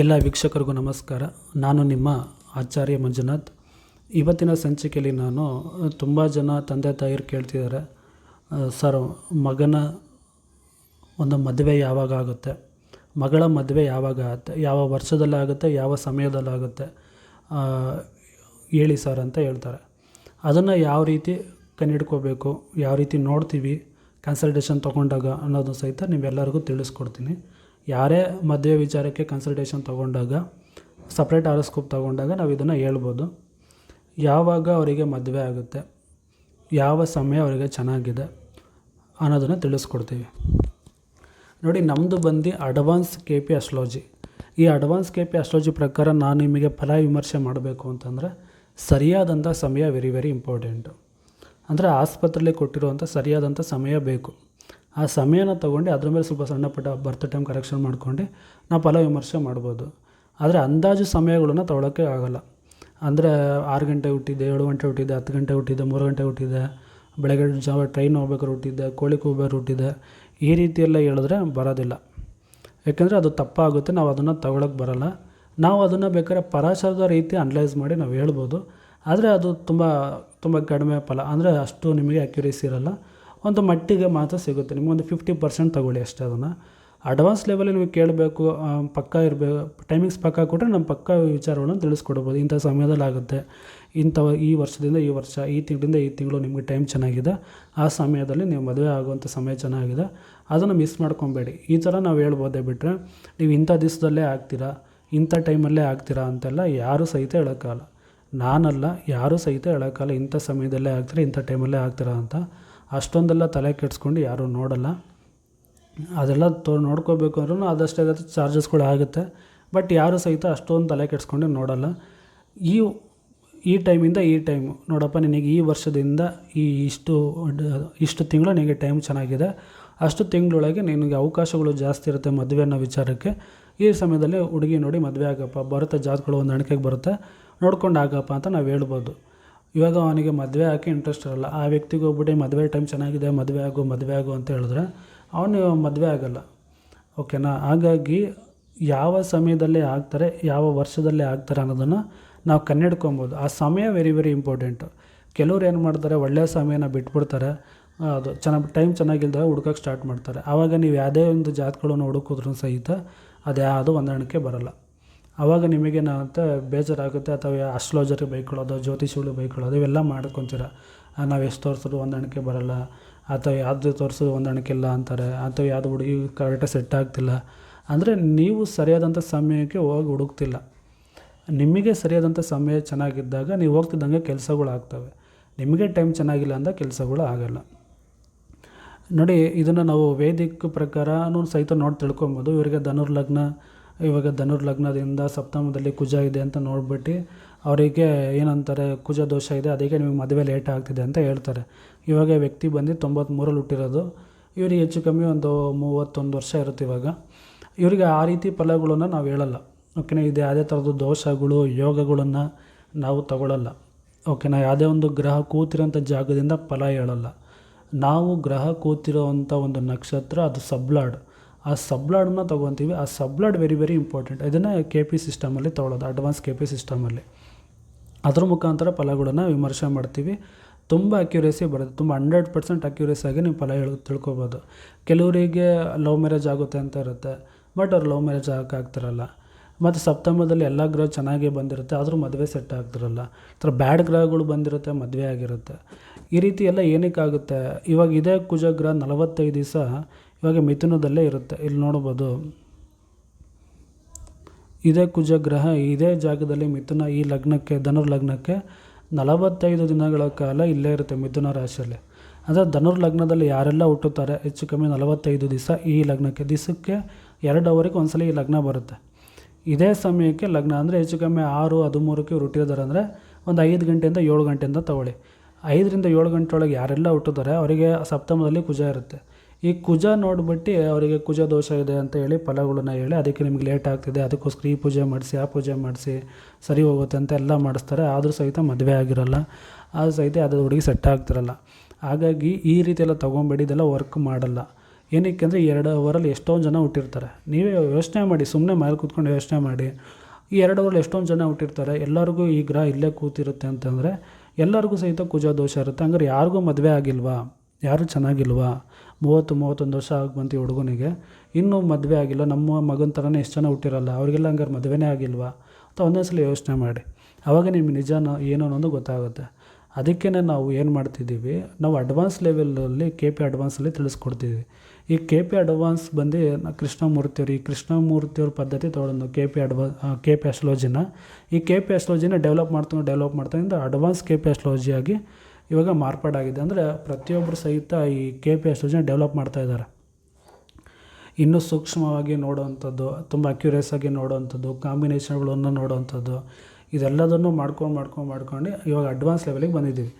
ಎಲ್ಲ ವೀಕ್ಷಕರಿಗೂ ನಮಸ್ಕಾರ. ನಾನು ನಿಮ್ಮ ಆಚಾರ್ಯ ಮಂಜುನಾಥ್. ಇವತ್ತಿನ ಸಂಚಿಕೆಯಲ್ಲಿ ನಾನು ತುಂಬ ಜನ ತಂದೆ ತಾಯಿಯರು ಕೇಳ್ತಿದ್ದಾರೆ, ಸರ್, ಮಗನ ಒಂದು ಮದುವೆ ಯಾವಾಗ ಆಗುತ್ತೆ? ಮಗಳ ಮದುವೆ ಯಾವಾಗ ಆಗುತ್ತೆ? ಯಾವ ವರ್ಷದಲ್ಲಿ ಆಗುತ್ತೆ? ಯಾವ ಸಮಯದಲ್ಲಿ ಆಗುತ್ತೆ? ಹೇಳಿ ಸರ್ ಅಂತ ಹೇಳ್ತಾರೆ. ಅದನ್ನು ಯಾವ ರೀತಿ ಕಂಡಿಡ್ಕೋಬೇಕು ಯಾವ ರೀತಿ ನೋಡ್ತೀವಿ? ಕನ್ಸಲ್ಟೇಷನ್ ತೊಗೊಂಡಾಗ ಅನ್ನೋದು ಸಹಿತ ನೀವೆಲ್ಲರಿಗೂ ತಿಳಿಸ್ಕೊಡ್ತೀನಿ. ಯಾರೇ ಮದುವೆ ವಿಚಾರಕ್ಕೆ ಕನ್ಸಲ್ಟೇಷನ್ ತೊಗೊಂಡಾಗ ಸಪ್ರೇಟ್ ಆರೋಸ್ಕೋಪ್ ತೊಗೊಂಡಾಗ ನಾವು ಇದನ್ನು ಹೇಳ್ಬೋದು. ಯಾವಾಗ ಅವರಿಗೆ ಮದುವೆ ಆಗುತ್ತೆ, ಯಾವ ಸಮಯ ಅವರಿಗೆ ಚೆನ್ನಾಗಿದೆ ಅನ್ನೋದನ್ನು ತಿಳಿಸ್ಕೊಡ್ತೀವಿ. ನೋಡಿ ನಮ್ಮದು ಬಂದು ಅಡ್ವಾನ್ಸ್ ಕೆ ಪಿ ಅಸ್ಟ್ರಾಲಜಿ ಈ ಅಡ್ವಾನ್ಸ್ ಕೆ ಪಿ ಅಸ್ಟ್ರಾಲಜಿ ಪ್ರಕಾರ ನಾನು ನಿಮಗೆ ಫಲ ವಿಮರ್ಶೆ ಮಾಡಬೇಕು ಅಂತಂದರೆ ಸರಿಯಾದಂಥ ಸಮಯ ವೆರಿ ವೆರಿ ಇಂಪಾರ್ಟೆಂಟು ಅಂದರೆ ಆಸ್ಪತ್ರೆಯಲ್ಲಿ ಕೊಟ್ಟಿರುವಂಥ ಸರಿಯಾದಂಥ ಸಮಯ ಬೇಕು. ಆ ಸಮಯನ ತೊಗೊಂಡು, ಅದ್ರ ಮೇಲೆ ಸ್ವಲ್ಪ ಸಣ್ಣ ಪುಟ್ಟ ಬರ್ತ್ ಟೈಮ್ ಕರೆಕ್ಷನ್ ಮಾಡ್ಕೊಂಡು ನಾವು ಫಲ ವಿಮರ್ಶೆ ಮಾಡ್ಬೋದು. ಆದರೆ ಅಂದಾಜು ಸಮಯಗಳನ್ನ ತೊಗೊಳಕ್ಕೆ ಆಗೋಲ್ಲ. ಅಂದರೆ ಆರು ಗಂಟೆ ಹುಟ್ಟಿದ್ದೆ ಏಳು ಗಂಟೆ ಹುಟ್ಟಿದ್ದೆ ಹತ್ತು ಗಂಟೆ ಹುಟ್ಟಿದ್ದೆ ಮೂರು ಗಂಟೆ ಹುಟ್ಟಿದ್ದೆ ಬೆಳಗ್ಗೆ ಜಾವ ಟ್ರೈನ್ ಹೋಗ್ಬೇಕಾದ್ರೆ ಹುಟ್ಟಿದ್ದೆ ಕೋಳಿ ಕೂಬೇರು ಹುಟ್ಟಿದ್ದೆ ಈ ರೀತಿ ಎಲ್ಲ ಹೇಳಿದ್ರೆ ಬರೋದಿಲ್ಲ. ಯಾಕೆಂದರೆ ಅದು ತಪ್ಪಾಗುತ್ತೆ, ನಾವು ಅದನ್ನು ತಗೊಳಕ್ಕೆ ಬರೋಲ್ಲ. ನಾವು ಅದನ್ನು ಬೇಕಾದ್ರೆ ಪರಾಶರದ ರೀತಿ ಅನಲೈಸ್ ಮಾಡಿ ನಾವು ಹೇಳ್ಬೋದು. ಆದರೆ ಅದು ತುಂಬ ತುಂಬ ಕಡಿಮೆ ಫಲ. ಅಂದರೆ ಅಷ್ಟು ನಿಮಗೆ ಅಕ್ಯುರೇಸಿ ಇರಲ್ಲ. ಒಂದು ಮಟ್ಟಿಗೆ ಮಾತ್ರ ಸಿಗುತ್ತೆ. ನಿಮಗೊಂದು ಫಿಫ್ಟಿ ಪರ್ಸೆಂಟ್ ತೊಗೊಳ್ಳಿ ಅಷ್ಟೇ ಅದನ್ನು. ಅಡ್ವಾನ್ಸ್ ಲೆವೆಲಲ್ಲಿ ನೀವು ಕೇಳಬೇಕು ಪಕ್ಕ ಇರಬೇಕು ಟೈಮಿಂಗ್ಸ್ ಪಕ್ಕ ಕೊಟ್ಟರೆ ನಮ್ಮ ಪಕ್ಕ ವಿಚಾರಗಳನ್ನು ತಿಳಿಸ್ಕೊಡ್ಬೋದು. ಇಂಥ ಸಮಯದಲ್ಲಿ ಆಗುತ್ತೆ. ಇಂಥ ಈ ವರ್ಷದಿಂದ ಈ ವರ್ಷ, ಈ ತಿಂಗಳಿಂದ ಈ ತಿಂಗಳು ನಿಮಗೆ ಟೈಮ್ ಚೆನ್ನಾಗಿದೆ. ಆ ಸಮಯದಲ್ಲಿ ನೀವು ಮದುವೆ ಆಗುವಂಥ ಸಮಯ ಚೆನ್ನಾಗಿದೆ. ಅದನ್ನು ಮಿಸ್ ಮಾಡ್ಕೊಬೇಡಿ. ಈ ಥರ ನಾವು ಹೇಳ್ಬೋದೇ ಬಿಟ್ಟರೆ ನೀವು ಇಂಥ ದಿವಸದಲ್ಲೇ ಆಗ್ತೀರಾ, ಇಂಥ ಟೈಮಲ್ಲೇ ಆಗ್ತೀರಾ ಅಂತೆಲ್ಲ ಯಾರೂ ಸಹಿತ ಹೇಳೋಕ್ಕಾಗಲ್ಲ. ನಾನಲ್ಲ, ಯಾರೂ ಸಹಿತ ಹೇಳೋಕ್ಕಾಗಲ್ಲ ಇಂಥ ಸಮಯದಲ್ಲೇ ಆಗ್ತೀರಾ, ಇಂಥ ಟೈಮಲ್ಲೇ ಆಗ್ತೀರಾ ಅಂತ. ಅಷ್ಟೊಂದೆಲ್ಲ ತಲೆ ಕೆಡಿಸ್ಕೊಂಡು ಯಾರೂ ನೋಡಲ್ಲ. ಅದೆಲ್ಲ ತೋ, ನೋಡ್ಕೋಬೇಕು ಅಂದ್ರೂ ಅದಷ್ಟೇ ಆದಷ್ಟು ಚಾರ್ಜಸ್ಗಳು ಆಗುತ್ತೆ. ಬಟ್ ಯಾರೂ ಸಹಿತ ಅಷ್ಟೊಂದು ತಲೆ ಕೆಡಿಸ್ಕೊಂಡು ನೋಡಲ್ಲ. ಈ ಈ ಟೈಮಿಂದ ಈ ಟೈಮು, ನೋಡಪ್ಪ ನಿನಗೆ ಈ ವರ್ಷದಿಂದ ಈ ಇಷ್ಟು ಇಷ್ಟು ತಿಂಗಳು ನಿನಗೆ ಟೈಮ್ ಚೆನ್ನಾಗಿದೆ. ಅಷ್ಟು ತಿಂಗಳೊಳಗೆ ನಿನಗೆ ಅವಕಾಶಗಳು ಜಾಸ್ತಿ ಇರುತ್ತೆ ಮದುವೆ ಅನ್ನೋ ವಿಚಾರಕ್ಕೆ. ಈ ಸಮಯದಲ್ಲಿ ಹುಡುಗಿ ನೋಡಿ ಮದುವೆ ಆಗಪ್ಪ, ಬರುತ್ತೆ ಜಾತ್ಗಳು ಒಂದು ಅಣಿಕೆಗೆ ಬರುತ್ತೆ. ನೋಡ್ಕೊಂಡು ಆಗಪ್ಪ ಅಂತ ನಾವು ಹೇಳ್ಬೋದು. ಇವಾಗ ಅವನಿಗೆ ಮದುವೆ ಹಾಕಿ ಇಂಟ್ರೆಸ್ಟ್ ಇರಲ್ಲ. ಆ ವ್ಯಕ್ತಿಗೆ ಹೋಗ್ಬಿಟ್ಟು ಮದುವೆ ಟೈಮ್ ಚೆನ್ನಾಗಿದೆ, ಮದುವೆ ಆಗು ಮದುವೆ ಆಗು ಅಂತ ಹೇಳಿದ್ರೆ ಅವನು ಮದುವೆ ಆಗಲ್ಲ. ಓಕೆನಾ ಹಾಗಾಗಿ ಯಾವ ಸಮಯದಲ್ಲಿ ಆಗ್ತಾರೆ, ಯಾವ ವರ್ಷದಲ್ಲಿ ಆಗ್ತಾರೆ ಅನ್ನೋದನ್ನು ನಾವು ಕಣ್ಣಿಡ್ಕೊಬೋದು. ಆ ಸಮಯ ವೆರಿ ವೆರಿ ಇಂಪಾರ್ಟೆಂಟು ಕೆಲವ್ರು ಏನು ಮಾಡ್ತಾರೆ ಒಳ್ಳೆಯ ಸಮಯನ ಬಿಟ್ಬಿಡ್ತಾರೆ. ಅದು ಚೆನ್ನಾಗಿ ಟೈಮ್ ಚೆನ್ನಾಗಿಲ್ದಾಗ ಹುಡ್ಕೋಕ್ಕೆ ಸ್ಟಾರ್ಟ್ ಮಾಡ್ತಾರೆ. ಆವಾಗ ನೀವು ಯಾವುದೇ ಒಂದು ಜಾತಗಳನ್ನು ಹುಡುಕಿದ್ರು ಸಹಿತ ಅದು ಯಾವುದು ಹೊಂದಾಣಿಕೆ ಬರಲ್ಲ. ಆವಾಗ ನಿಮಗೇನಾಗುತ್ತೆ ಬೇಜಾರಾಗುತ್ತೆ ಅಥವಾ ಅಸ್ಟ್ರಾಲಜರಿಗೆ ಬೈಕೊಳ್ಳೋದು, ಜ್ಯೋತಿಷಿಗಳು ಬೈಕೊಳ್ಳೋದು, ಇವೆಲ್ಲ ಮಾಡ್ಕೊತೀರ. ನಾವು ಎಷ್ಟು ತೋರಿಸಿದ್ರು ಹೊಂದಾಣಿಕೆ ಬರಲ್ಲ, ಅಥವಾ ಯಾವುದು ತೋರಿಸಿದ್ರು ಹೊಂದಾಣಿಕೆ ಇಲ್ಲ ಅಂತಾರೆ, ಅಥವಾ ಯಾವುದು ಹುಡುಗಿ ಕರೆಕ್ಟಾಗಿ ಸೆಟ್ ಆಗ್ತಿಲ್ಲ. ಅಂದರೆ ನೀವು ಸರಿಯಾದಂಥ ಸಮಯಕ್ಕೆ ಹೋಗಿ ಹುಡುಕ್ತಿಲ್ಲ. ನಿಮಗೆ ಸರಿಯಾದಂಥ ಸಮಯ ಚೆನ್ನಾಗಿದ್ದಾಗ ನೀವು ಹೋಗ್ತಿದ್ದಂಗೆ ಕೆಲಸಗಳು ಆಗ್ತವೆ. ನಿಮಗೆ ಟೈಮ್ ಚೆನ್ನಾಗಿಲ್ಲ ಅಂದ ಕೆಲಸಗಳು ಆಗೋಲ್ಲ. ನೋಡಿ, ಇದನ್ನು ನಾವು ವೇದಿಕ್ ಪ್ರಕಾರನೂ ಸಹಿತ ನೋಡಿ ತಿಳ್ಕೊಬೋದು. ಇವರಿಗೆ ಧನುರ್ ಲಗ್ನ ಇವಾಗ ಧನುರ್ಲಗ್ನದಿಂದ ಸಪ್ತಮದಲ್ಲಿ ಕುಜ ಇದೆ ಅಂತ ನೋಡ್ಬಿಟ್ಟು ಅವರಿಗೆ ಏನಂತಾರೆ, ಕುಜ ದೋಷ ಇದೆ, ಅದಕ್ಕೆ ನಿಮಗೆ ಮದುವೆ ಲೇಟ್ ಆಗ್ತಿದೆ ಅಂತ ಹೇಳ್ತಾರೆ. ಇವಾಗ ವ್ಯಕ್ತಿ ಬಂದು ತೊಂಬತ್ತ್ಮೂರಲ್ಲಿ ಹುಟ್ಟಿರೋದು. ಇವರಿಗೆ ಹೆಚ್ಚು ಕಮ್ಮಿ ಒಂದು ಮೂವತ್ತೊಂದು ವರ್ಷ ಇರುತ್ತೆ ಇವಾಗ. ಇವರಿಗೆ ಆ ರೀತಿ ಫಲಗಳನ್ನು ನಾವು ಹೇಳಲ್ಲ. ಓಕೆನಾ? ಇದು ಯಾವುದೇ ಥರದ ದೋಷಗಳು, ಯೋಗಗಳನ್ನು ನಾವು ತಗೊಳ್ಳಲ್ಲ ಓಕೆನಾ? ಯಾವುದೇ ಒಂದು ಗ್ರಹ ಕೂತಿರೋಂಥ ಜಾಗದಿಂದ ಫಲ ಹೇಳಲ್ಲ. ನಾವು ಗ್ರಹ ಕೂತಿರೋವಂಥ ಒಂದು ನಕ್ಷತ್ರ, ಅದು ಸಬ್ಲಾಡ್ ಆ ಸಬ್ಲಾಡನ್ನ ತೊಗೊತೀವಿ. ಆ ಸಬ್ಲಾಡ್ ವೆರಿ ವೆರಿ ಇಂಪಾರ್ಟೆಂಟ್ ಇದನ್ನು ಕೆ ಪಿ ಸಿಸ್ಟಮಲ್ಲಿ ತೊಗೊಳೋದು ಅಡ್ವಾನ್ಸ್ ಕೆ ಪಿ ಸಿಸ್ಟಮಲ್ಲಿ ಅದ್ರ ಮುಖಾಂತರ ಫಲಗಳನ್ನು ವಿಮರ್ಶೆ ಮಾಡ್ತೀವಿ. ತುಂಬ ಅಕ್ಯುರೇಸಿ ಬರುತ್ತೆ. ತುಂಬ ಹಂಡ್ರೆಡ್ ಪರ್ಸೆಂಟ್ ಅಕ್ಯುರೇಸಿ ಆಗಿ ನೀವು ಫಲ ಹೇಳಿ, ತಿಳ್ಕೊಬೋದು. ಕೆಲವರಿಗೆ ಲವ್ ಮ್ಯಾರೇಜ್ ಆಗುತ್ತೆ ಅಂತ ಇರುತ್ತೆ. ಬಟ್ ಅವ್ರು ಲವ್ ಮ್ಯಾರೇಜ್ ಆಗೋಕ್ಕಾಗ್ತಿರಲ್ಲ. ಮತ್ತು ಸಪ್ತಮದಲ್ಲಿ ಎಲ್ಲ ಗ್ರಹ ಚೆನ್ನಾಗೇ ಬಂದಿರುತ್ತೆ. ಆದರೂ ಮದುವೆ ಸೆಟ್ ಆಗ್ತಿರಲ್ಲ. ಥರ ಬ್ಯಾಡ್ ಗ್ರಹಗಳು ಬಂದಿರುತ್ತೆ, ಮದುವೆ ಆಗಿರುತ್ತೆ. ಈ ರೀತಿ ಎಲ್ಲ ಏನಕ್ಕಾಗುತ್ತೆ? ಇವಾಗ ಇದೇ ಕುಜಗ್ರಹ ನಲವತ್ತೈದು ದಿವಸ ಇವಾಗ ಮಿಥುನದಲ್ಲೇ ಇರುತ್ತೆ. ಇಲ್ಲಿ ನೋಡ್ಬೋದು. ಇದೇ ಕುಜಗ್ರಹ ಇದೇ ಜಾಗದಲ್ಲಿ ಮಿಥುನ ಈ ಲಗ್ನಕ್ಕೆ ಧನುರ್ ಲಗ್ನಕ್ಕೆ ನಲವತ್ತೈದು ದಿನಗಳ ಕಾಲ ಇಲ್ಲೇ ಇರುತ್ತೆ ಮಿಥುನ ರಾಶಿಯಲ್ಲಿ. ಅಂದರೆ ಧನುರ್ ಲಗ್ನದಲ್ಲಿ ಯಾರೆಲ್ಲ ಹುಟ್ಟುತ್ತಾರೆ? ಹೆಚ್ಚು ಕಮ್ಮಿ ನಲವತ್ತೈದು ದಿವಸ ಈ ಲಗ್ನಕ್ಕೆ, ದಿವಸಕ್ಕೆ ಎರಡು ಅವರಿಗೆ ಒಂದ್ಸಲ ಈ ಲಗ್ನ ಬರುತ್ತೆ. ಇದೇ ಸಮಯಕ್ಕೆ ಲಗ್ನ ಅಂದರೆ ಹೆಚ್ಚು ಕಮ್ಮಿ ಆರು, ಹದಿಮೂರಕ್ಕೆ ಇವ್ರು ಹುಟ್ಟಿದ್ದಾರೆ ಅಂದರೆ ಒಂದು ಐದು ಗಂಟೆಯಿಂದ ಏಳು ಗಂಟೆಯಿಂದ ತಗೊಳ್ಳಿ. ಐದರಿಂದ ಏಳು ಗಂಟೆ ಒಳಗೆ ಯಾರೆಲ್ಲ ಹುಟ್ಟಿದ್ದಾರೆ ಅವರಿಗೆ ಸಪ್ತಮದಲ್ಲಿ ಕುಜ ಇರುತ್ತೆ. ಈ ಕುಜ ನೋಡ್ಬಿಟ್ಟು ಅವರಿಗೆ ಕುಜ ದೋಷ ಇದೆ ಅಂತ ಹೇಳಿ ಫಲಗಳನ್ನ ಹೇಳಿ ಅದಕ್ಕೆ ನಿಮ್ಗೆ ಲೇಟ್ ಆಗ್ತಿದೆ, ಅದಕ್ಕೋಸ್ಕರ ಈ ಪೂಜೆ ಮಾಡಿಸಿ, ಆ ಪೂಜೆ ಮಾಡಿಸಿ, ಸರಿ ಹೋಗುತ್ತೆ ಅಂತ ಎಲ್ಲ ಮಾಡಿಸ್ತಾರೆ. ಆದರೂ ಸಹಿತ ಮದುವೆ ಆಗಿರಲ್ಲ. ಆದರೂ ಸಹಿತ ಅದು ಹುಡುಗಿ ಸೆಟ್ ಆಗ್ತಿರಲ್ಲ. ಹಾಗಾಗಿ ಈ ರೀತಿ ಎಲ್ಲ ತೊಗೊಂಬೇಡಿ, ಇದೆಲ್ಲ ವರ್ಕ್ ಮಾಡಲ್ಲ. ಏನಕ್ಕೆ ಅಂದರೆ ಎರಡು ಅವರಲ್ಲಿ ಎಷ್ಟೊಂದು ಜನ ಹುಟ್ಟಿರ್ತಾರೆ. ನೀವೇ ಯೋಚನೆ ಮಾಡಿ ಸುಮ್ಮನೆ ಮೇಲೆ ಕೂತ್ಕೊಂಡು ಯೋಚನೆ ಮಾಡಿ. ಈ ಎರಡು ಅವರಲ್ಲಿ ಎಷ್ಟೊಂದು ಜನ ಹುಟ್ಟಿರ್ತಾರೆ? ಎಲ್ಲರಿಗೂ ಈ ಗ್ರಹ ಇಲ್ಲೇ ಕೂತಿರುತ್ತೆ ಅಂತಂದರೆ ಎಲ್ಲರಿಗೂ ಸಹಿತ ಕುಜ ದೋಷ ಇರುತ್ತೆ. ಹಂಗಾರೆ ಯಾರಿಗೂ ಮದುವೆ ಆಗಿಲ್ವಾ? ಯಾರೂ ಚೆನ್ನಾಗಿಲ್ವಾ? ಮೂವತ್ತು, ಮೂವತ್ತೊಂದು ವರ್ಷ ಆಗಿ ಬಂತು ಹುಡುಗನಿಗೆ. ಇನ್ನೂ ಮದುವೆ ಆಗಿಲ್ಲ. ನಮ್ಮ ಮಗನ ಥರನೇ ಎಷ್ಟು ಜನ ಹುಟ್ಟಿರಲ್ಲ. ಅವರಿಗೆಲ್ಲ ಹಂಗಾರೆ ಮದುವೆನೇ ಆಗಿಲ್ವಾ? ಅಂತ ಒಂದೇ ಸಲ ಯೋಚನೆ ಮಾಡಿ. ಆವಾಗ ನಿಮ್ಗೆ ನಿಜನೋ, ಏನೋ ಅನ್ನೋದು ಗೊತ್ತಾಗುತ್ತೆ. ಅದಕ್ಕೇ ನಾವು ಏನು ಮಾಡ್ತಿದ್ದೀವಿ? ನಾವು ಅಡ್ವಾನ್ಸ್ ಲೆವೆಲಲ್ಲಿ ಕೆ ಪಿ ಅಡ್ವಾನ್ಸಲ್ಲಿ ತಿಳಿಸ್ಕೊಡ್ತೀವಿ ಈ ಕೆ ಪಿ ಅಡ್ವಾನ್ಸ್ ಬಂದು ಕೃಷ್ಣಮೂರ್ತಿಯವ್ರು, ಈ ಕೃಷ್ಣಮೂರ್ತಿಯವ್ರ ಪದ್ಧತಿ ತೊಗೊಂಡು ಕೆ ಪಿ ಅಡ್ವಾ ಕೆ ಪಿ ಅಸ್ಟ್ರಾಲಜಿನ ಈ ಕೆ ಪಿ ಅಸ್ಟ್ರಾಲಜಿನ ಡೆವಲಪ್ ಮಾಡ್ತಾ ಡೆವಲಪ್ ಮಾಡ್ತಾ ಅಡ್ವಾನ್ಸ್ ಕೆ ಪಿ ಅಸ್ಟ್ರಾಲಜಿಯಾಗಿ ಇವಾಗ ಮಾರ್ಪಾಡಾಗಿದೆ. ಅಂದರೆ ಪ್ರತಿಯೊಬ್ಬರು ಸಹಿತ ಈ ಕೆ ಪಿ ಎಸ್ ಯೋಜನೆ ಡೆವಲಪ್ ಮಾಡ್ತಾ ಇದ್ದಾರೆ. ಇನ್ನೂ ಸೂಕ್ಷ್ಮವಾಗಿ ನೋಡೋವಂಥದ್ದು, ತುಂಬ ಅಕ್ಯುರೇಸ್ ಆಗಿ ನೋಡೋವಂಥದ್ದು ಕಾಂಬಿನೇಷನ್ಗಳನ್ನು ನೋಡೋವಂಥದ್ದು, ಇದೆಲ್ಲದನ್ನು ಮಾಡ್ಕೊಂಡು ಮಾಡ್ಕೊಂಡು ಮಾಡ್ಕೊಂಡು ಇವಾಗ ಅಡ್ವಾನ್ಸ್ ಲೆವೆಲಿಗೆ ಬಂದಿದ್ದೀವಿ.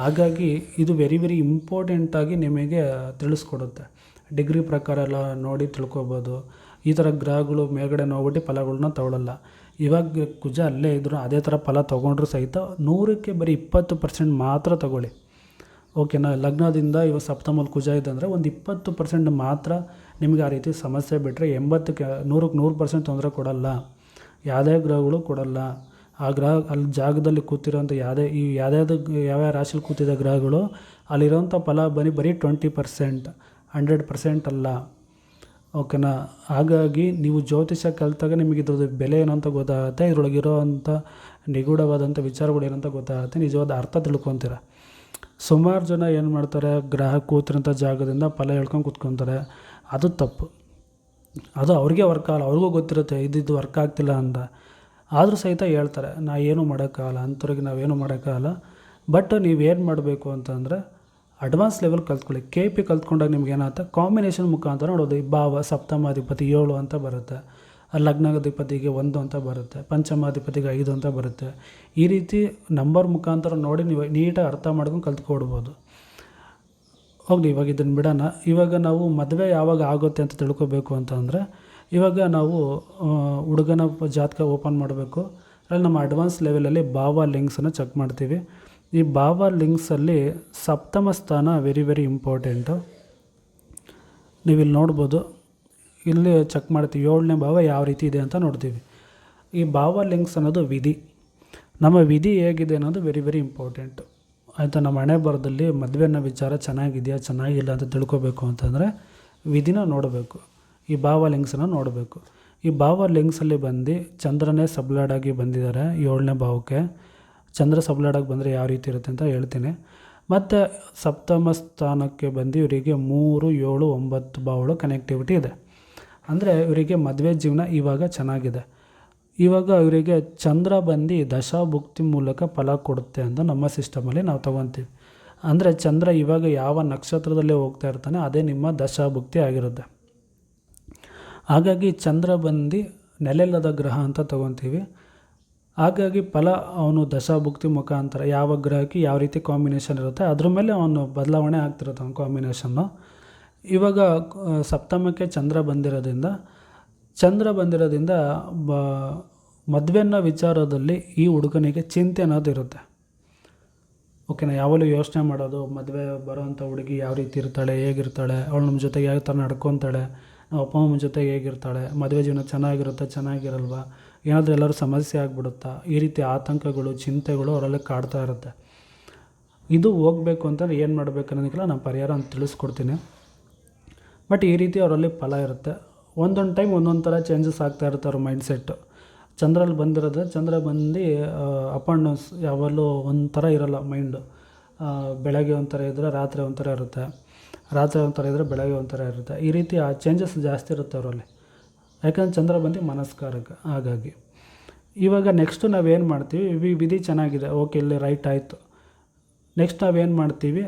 ಹಾಗಾಗಿ ಇದು ವೆರಿ ವೆರಿ ಇಂಪಾರ್ಟೆಂಟಾಗಿ ನಿಮಗೆ ತಿಳಿಸ್ಕೊಡುತ್ತೆ. ಡಿಗ್ರಿ ಪ್ರಕಾರ ಎಲ್ಲ ನೋಡಿ ತಿಳ್ಕೊಬೋದು. ಈ ಥರ ಗ್ರಹಗಳು ಮೇಲ್ಗಡೆ ನೋಡ್ಬಿಟ್ಟು ಫಲಗಳನ್ನ ತಗೊಳ್ಳಲ್ಲ ಇವಾಗ ಕುಜ ಅಲ್ಲೇ ಇದ್ದರೂ ಅದೇ ಥರ ಫಲ ತೊಗೊಂಡ್ರು ಸಹಿತ ನೂರಕ್ಕೆ ಬರೀ ಇಪ್ಪತ್ತು ಪರ್ಸೆಂಟ್ ಮಾತ್ರ ತಗೊಳ್ಳಿ. ಓಕೆನಾ ಲಗ್ನದಿಂದ ಇವಾಗ ಸಪ್ತಮಲ್ಲಿ ಕುಜ ಇದೆ ಅಂದರೆ ಒಂದು ಇಪ್ಪತ್ತು ಪರ್ಸೆಂಟ್ ಮಾತ್ರ ನಿಮಗೆ ಆ ರೀತಿ ಸಮಸ್ಯೆ ಬಿಟ್ಟರೆ ಎಂಬತ್ತಕ್ಕೆ, ನೂರಕ್ಕೆ ನೂರು ಪರ್ಸೆಂಟ್ ತೊಂದರೆ ಕೊಡಲ್ಲ. ಯಾವುದೇ ಗ್ರಹಗಳು ಕೊಡಲ್ಲ. ಆ ಗ್ರಹ, ಅಲ್ಲಿ ಜಾಗದಲ್ಲಿ ಕೂತಿರೋಂಥ ಯಾವುದೇ, ಈ ಯಾವ್ಯಾವ್ದು ಯಾವ್ಯಾವ ರಾಶಿಲಿ ಕೂತಿದ್ದ ಗ್ರಹಗಳು ಅಲ್ಲಿರೋಂಥ ಫಲ ಬರಿ ಬರೀ ಟ್ವೆಂಟಿ ಪರ್ಸೆಂಟ್ ಹಂಡ್ರೆಡ್ ಪರ್ಸೆಂಟ್ ಅಲ್ಲ. ಓಕೆನಾ? ಹಾಗಾಗಿ ನೀವು ಜ್ಯೋತಿಷ್ಯ ಕಲಿತಾಗ ನಿಮಗೆ ಇದ್ರದ್ದು ಬೆಲೆ ಏನು ಅಂತ ಗೊತ್ತಾಗುತ್ತೆ ಇದರೊಳಗಿರೋವಂಥ ನಿಗೂಢವಾದಂಥ ವಿಚಾರಗಳು ಏನಂತ ಗೊತ್ತಾಗುತ್ತೆ, ನಿಜವಾದ ಅರ್ಥ ತಿಳ್ಕೊತೀರ. ಸುಮಾರು ಜನ ಏನು ಮಾಡ್ತಾರೆ, ಗ್ರಹ ಕೂತಿರೋಂಥ ಜಾಗದಿಂದ ಫಲ ಹೇಳ್ಕೊಂಡು ಕೂತ್ಕೊತಾರೆ. ಅದು ತಪ್ಪು. ಅದು ಅವ್ರಿಗೆ ವರ್ಕ್ ಆಗಲ್ಲ, ಅವ್ರಿಗೂ ಗೊತ್ತಿರುತ್ತೆ ಇದಿದ್ದು ವರ್ಕ್ ಆಗ್ತಿಲ್ಲ ಅಂತ. ಆದರೂ ಸಹಿತ ಹೇಳ್ತಾರೆ, ನಾ ಏನೂ ಮಾಡೋಕ್ಕಾಗಲ್ಲ, ಅಂಥವ್ರಿಗೆ ನಾವೇನು ಮಾಡೋಕ್ಕಾಗಲ್ಲ. ಬಟ್ ನೀವೇನು ಮಾಡಬೇಕು ಅಂತಂದರೆ ಅಡ್ವಾನ್ಸ್ ಲೆವೆಲ್ ಕಲ್ತ್ಕೊಳ್ಳಿ. ಕೆ ಪಿ ಕಲ್ತ್ಕೊಂಡಾಗ ನಿಮ್ಗೆ ಏನಾಗುತ್ತೆ? ಕಾಂಬಿನೇಷನ್ ಮುಖಾಂತರ ನೋಡೋದು. ಭಾವ, ಸಪ್ತಮಾಧಿಪತಿ ಏಳು ಅಂತ ಬರುತ್ತೆ. ಲಗ್ನಾಧಿಪತಿಗೆ ಒಂದು ಅಂತ ಬರುತ್ತೆ. ಪಂಚಮಾಧಿಪತಿಗೆ ಐದು ಅಂತ ಬರುತ್ತೆ. ಈ ರೀತಿ ನಂಬರ್ ಮುಖಾಂತರ ನೋಡಿ ನೀವು ನೀಟಾಗಿ ಅರ್ಥ ಮಾಡ್ಕೊಂಡು ಕಲ್ತ್ಕೊಡ್ಬೋದು. ಹೋಗಲಿ, ಇವಾಗ ಇದನ್ನು ಬಿಡೋಣ. ಇವಾಗ ನಾವು ಮದುವೆ ಯಾವಾಗ ಆಗುತ್ತೆ ಅಂತ ತಿಳ್ಕೊಬೇಕು ಅಂತಂದರೆ, ಇವಾಗ ನಾವು ಹುಡುಗನ ಜಾತಕ ಓಪನ್ ಮಾಡಬೇಕು. ಅಲ್ಲಿ ನಮ್ಮ ಅಡ್ವಾನ್ಸ್ ಲೆವೆಲಲ್ಲಿ ಭಾವ ಲಿಂಕ್ಸನ್ನು ಚೆಕ್ ಮಾಡ್ತೀವಿ. ಈ ಭಾವ ಲಿಂಕ್ಸಲ್ಲಿ ಸಪ್ತಮ ಸ್ಥಾನ ವೆರಿ ವೆರಿ ಇಂಪಾರ್ಟೆಂಟು ನೀವು ಇಲ್ಲಿ ನೋಡ್ಬೋದು. ಇಲ್ಲಿ ಚೆಕ್ ಮಾಡ್ತೀವಿ ಏಳನೇ ಭಾವ ಯಾವ ರೀತಿ ಇದೆ ಅಂತ ನೋಡ್ತೀವಿ. ಈ ಭಾವ ಲಿಂಕ್ಸ್ ಅನ್ನೋದು ವಿಧಿ. ನಮ್ಮ ವಿಧಿ ಹೇಗಿದೆ ಅನ್ನೋದು ವೆರಿ ವೆರಿ ಇಂಪಾರ್ಟೆಂಟು ಆಯಿತಾ, ನಮ್ಮ ಹಣೆ ಬರದಲ್ಲಿ ಮದುವೆ ಅನ್ನೋ ವಿಚಾರ ಚೆನ್ನಾಗಿದೆಯಾ, ಚೆನ್ನಾಗಿಲ್ಲ ಅಂತ ತಿಳ್ಕೊಬೇಕು ಅಂತಂದರೆ ವಿಧಿನ ನೋಡಬೇಕು. ಈ ಭಾವ ಲಿಂಕ್ಸನ್ನು ನೋಡಬೇಕು. ಈ ಭಾವ ಲಿಂಕ್ಸಲ್ಲಿ ಬಂದು ಚಂದ್ರನೇ ಸಬ್ಲಾಡಾಗಿ ಬಂದಿದ್ದಾರೆ ಏಳನೇ ಭಾವಕ್ಕೆ. ಚಂದ್ರ ಸಬ್ಲಾಡಕ್ಕೆ ಬಂದರೆ ಯಾವ ರೀತಿ ಇರುತ್ತೆ ಅಂತ ಹೇಳ್ತೀನಿ. ಮತ್ತು ಸಪ್ತಮ ಸ್ಥಾನಕ್ಕೆ ಬಂದು ಇವರಿಗೆ ಮೂರು, ಏಳು, ಒಂಬತ್ತು ಬಾವುಗಳು ಕನೆಕ್ಟಿವಿಟಿ ಇದೆ. ಅಂದರೆ ಇವರಿಗೆ ಮದುವೆ ಜೀವನ ಇವಾಗ ಚೆನ್ನಾಗಿದೆ. ಇವಾಗ ಇವರಿಗೆ ಚಂದ್ರ ಬಂದು ದಶಾಭುಕ್ತಿ ಮೂಲಕ ಫಲ ಕೊಡುತ್ತೆ ಅಂತ ನಮ್ಮ ಸಿಸ್ಟಮಲ್ಲಿ ನಾವು ತೊಗೊತೀವಿ. ಅಂದರೆ ಚಂದ್ರ ಇವಾಗ ಯಾವ ನಕ್ಷತ್ರದಲ್ಲೇ ಹೋಗ್ತಾ ಇರ್ತಾನೆ, ಅದೇ ನಿಮ್ಮ ದಶಾಭುಕ್ತಿ ಆಗಿರುತ್ತೆ. ಹಾಗಾಗಿ ಚಂದ್ರ ಬಂದು ನೆಲೆಲ್ಲದ ಗ್ರಹ ಅಂತ ತೊಗೊತೀವಿ. ಹಾಗಾಗಿ ಫಲ ಅವನು ದಶಾಭುಕ್ತಿ ಮುಖಾಂತರ ಯಾವ ಗ್ರಹಕ್ಕೆ ಯಾವ ರೀತಿ ಕಾಂಬಿನೇಷನ್ ಇರುತ್ತೆ, ಅದ್ರ ಮೇಲೆ ಅವನು ಬದಲಾವಣೆ ಆಗ್ತಿರುತ್ತೆ ಅವನ ಕಾಂಬಿನೇಷನ್ನು ಇವಾಗ ಸಪ್ತಮಕ್ಕೆ ಚಂದ್ರ ಬಂದಿರೋದ್ರಿಂದ ಚಂದ್ರ ಬಂದಿರೋದ್ರಿಂದ, ಬ ಮದುವೆನ ವಿಚಾರದಲ್ಲಿ ಈ ಹುಡುಗನಿಗೆ ಚಿಂತೆ ಅನ್ನೋದು ಇರುತ್ತೆ. ಓಕೆನಾ, ಯಾವಾಗಲೂ ಯೋಚನೆ ಮಾಡೋದು, ಮದುವೆ ಬರೋವಂಥ ಹುಡುಗಿ ಯಾವ ರೀತಿ ಇರ್ತಾಳೆ, ಹೇಗಿರ್ತಾಳೆ, ಅವಳು ನಮ್ಮ ಜೊತೆಗೆ ಯಾವ ಥರ ನಡ್ಕೊತಾಳೆ ನಮ್ಮ ಅಪ್ಪ ಅಮ್ಮನ ಜೊತೆಗೆ ಹೇಗಿರ್ತಾಳೆ, ಮದುವೆ ಜೀವನ ಚೆನ್ನಾಗಿರುತ್ತಾ, ಚೆನ್ನಾಗಿರಲ್ವಾ ಏನಾದರೂ ಎಲ್ಲರೂ ಸಮಸ್ಯೆ ಆಗಿಬಿಡುತ್ತಾ, ಈ ರೀತಿ ಆತಂಕಗಳು, ಚಿಂತೆಗಳು ಅವರಲ್ಲಿ ಕಾಡ್ತಾ ಇರುತ್ತೆ. ಇದು ಹೋಗಬೇಕು ಅಂತಂದ್ರೆ ಏನು ಮಾಡಬೇಕು ಅನ್ನೋದಕ್ಕೆಲ್ಲ ನಾನು ಪರಿಹಾರ ಅಂತ ತಿಳಿಸ್ಕೊಡ್ತೀನಿ. ಬಟ್ ಈ ರೀತಿ ಅವರಲ್ಲಿ ಫಲ ಇರುತ್ತೆ. ಒಂದೊಂದು ಟೈಮ್ ಒಂದೊಂದು ಥರ ಚೇಂಜಸ್ ಆಗ್ತಾ ಇರುತ್ತೆ ಅವ್ರ ಮೈಂಡ್ ಸೆಟ್ಟು ಚಂದ್ರಲ್ಲಿ ಬಂದಿರೋದು, ಚಂದ್ರ ಬಂದು ಅಪ್ ಆ್ಯಂಡ್ ಡೌನ್ಸ್ ಯಾವಾಗಲೂ ಒಂಥರ ಇರೋಲ್ಲ ಮೈಂಡು ಬೆಳಗ್ಗೆ ಒಂಥರ ಇದ್ದರೆ ರಾತ್ರಿ ಒಂಥರ ಇರುತ್ತೆ. ರಾತ್ರಿ ಒಂಥರ ಇದ್ದರೆ ಬೆಳಗ್ಗೆ ಒಂಥರ ಇರುತ್ತೆ. ಈ ರೀತಿ ಆ ಚೇಂಜಸ್ ಜಾಸ್ತಿ ಇರುತ್ತೆ ಅವರಲ್ಲಿ. ಯಾಕಂದ್ರೆ ಚಂದ್ರ ಬಂದು ಮನಸ್ಕಾರಕ ಹಾಗಾಗಿ. ಇವಾಗ ನೆಕ್ಸ್ಟು ನಾವೇನು ಮಾಡ್ತೀವಿ? ವಿ ವಿಧಿ ಚೆನ್ನಾಗಿದೆ. ಓಕೆ ಇಲ್ಲಿ ರೈಟ್ ಆಯಿತು. ನೆಕ್ಸ್ಟ್ ನಾವೇನು ಮಾಡ್ತೀವಿ?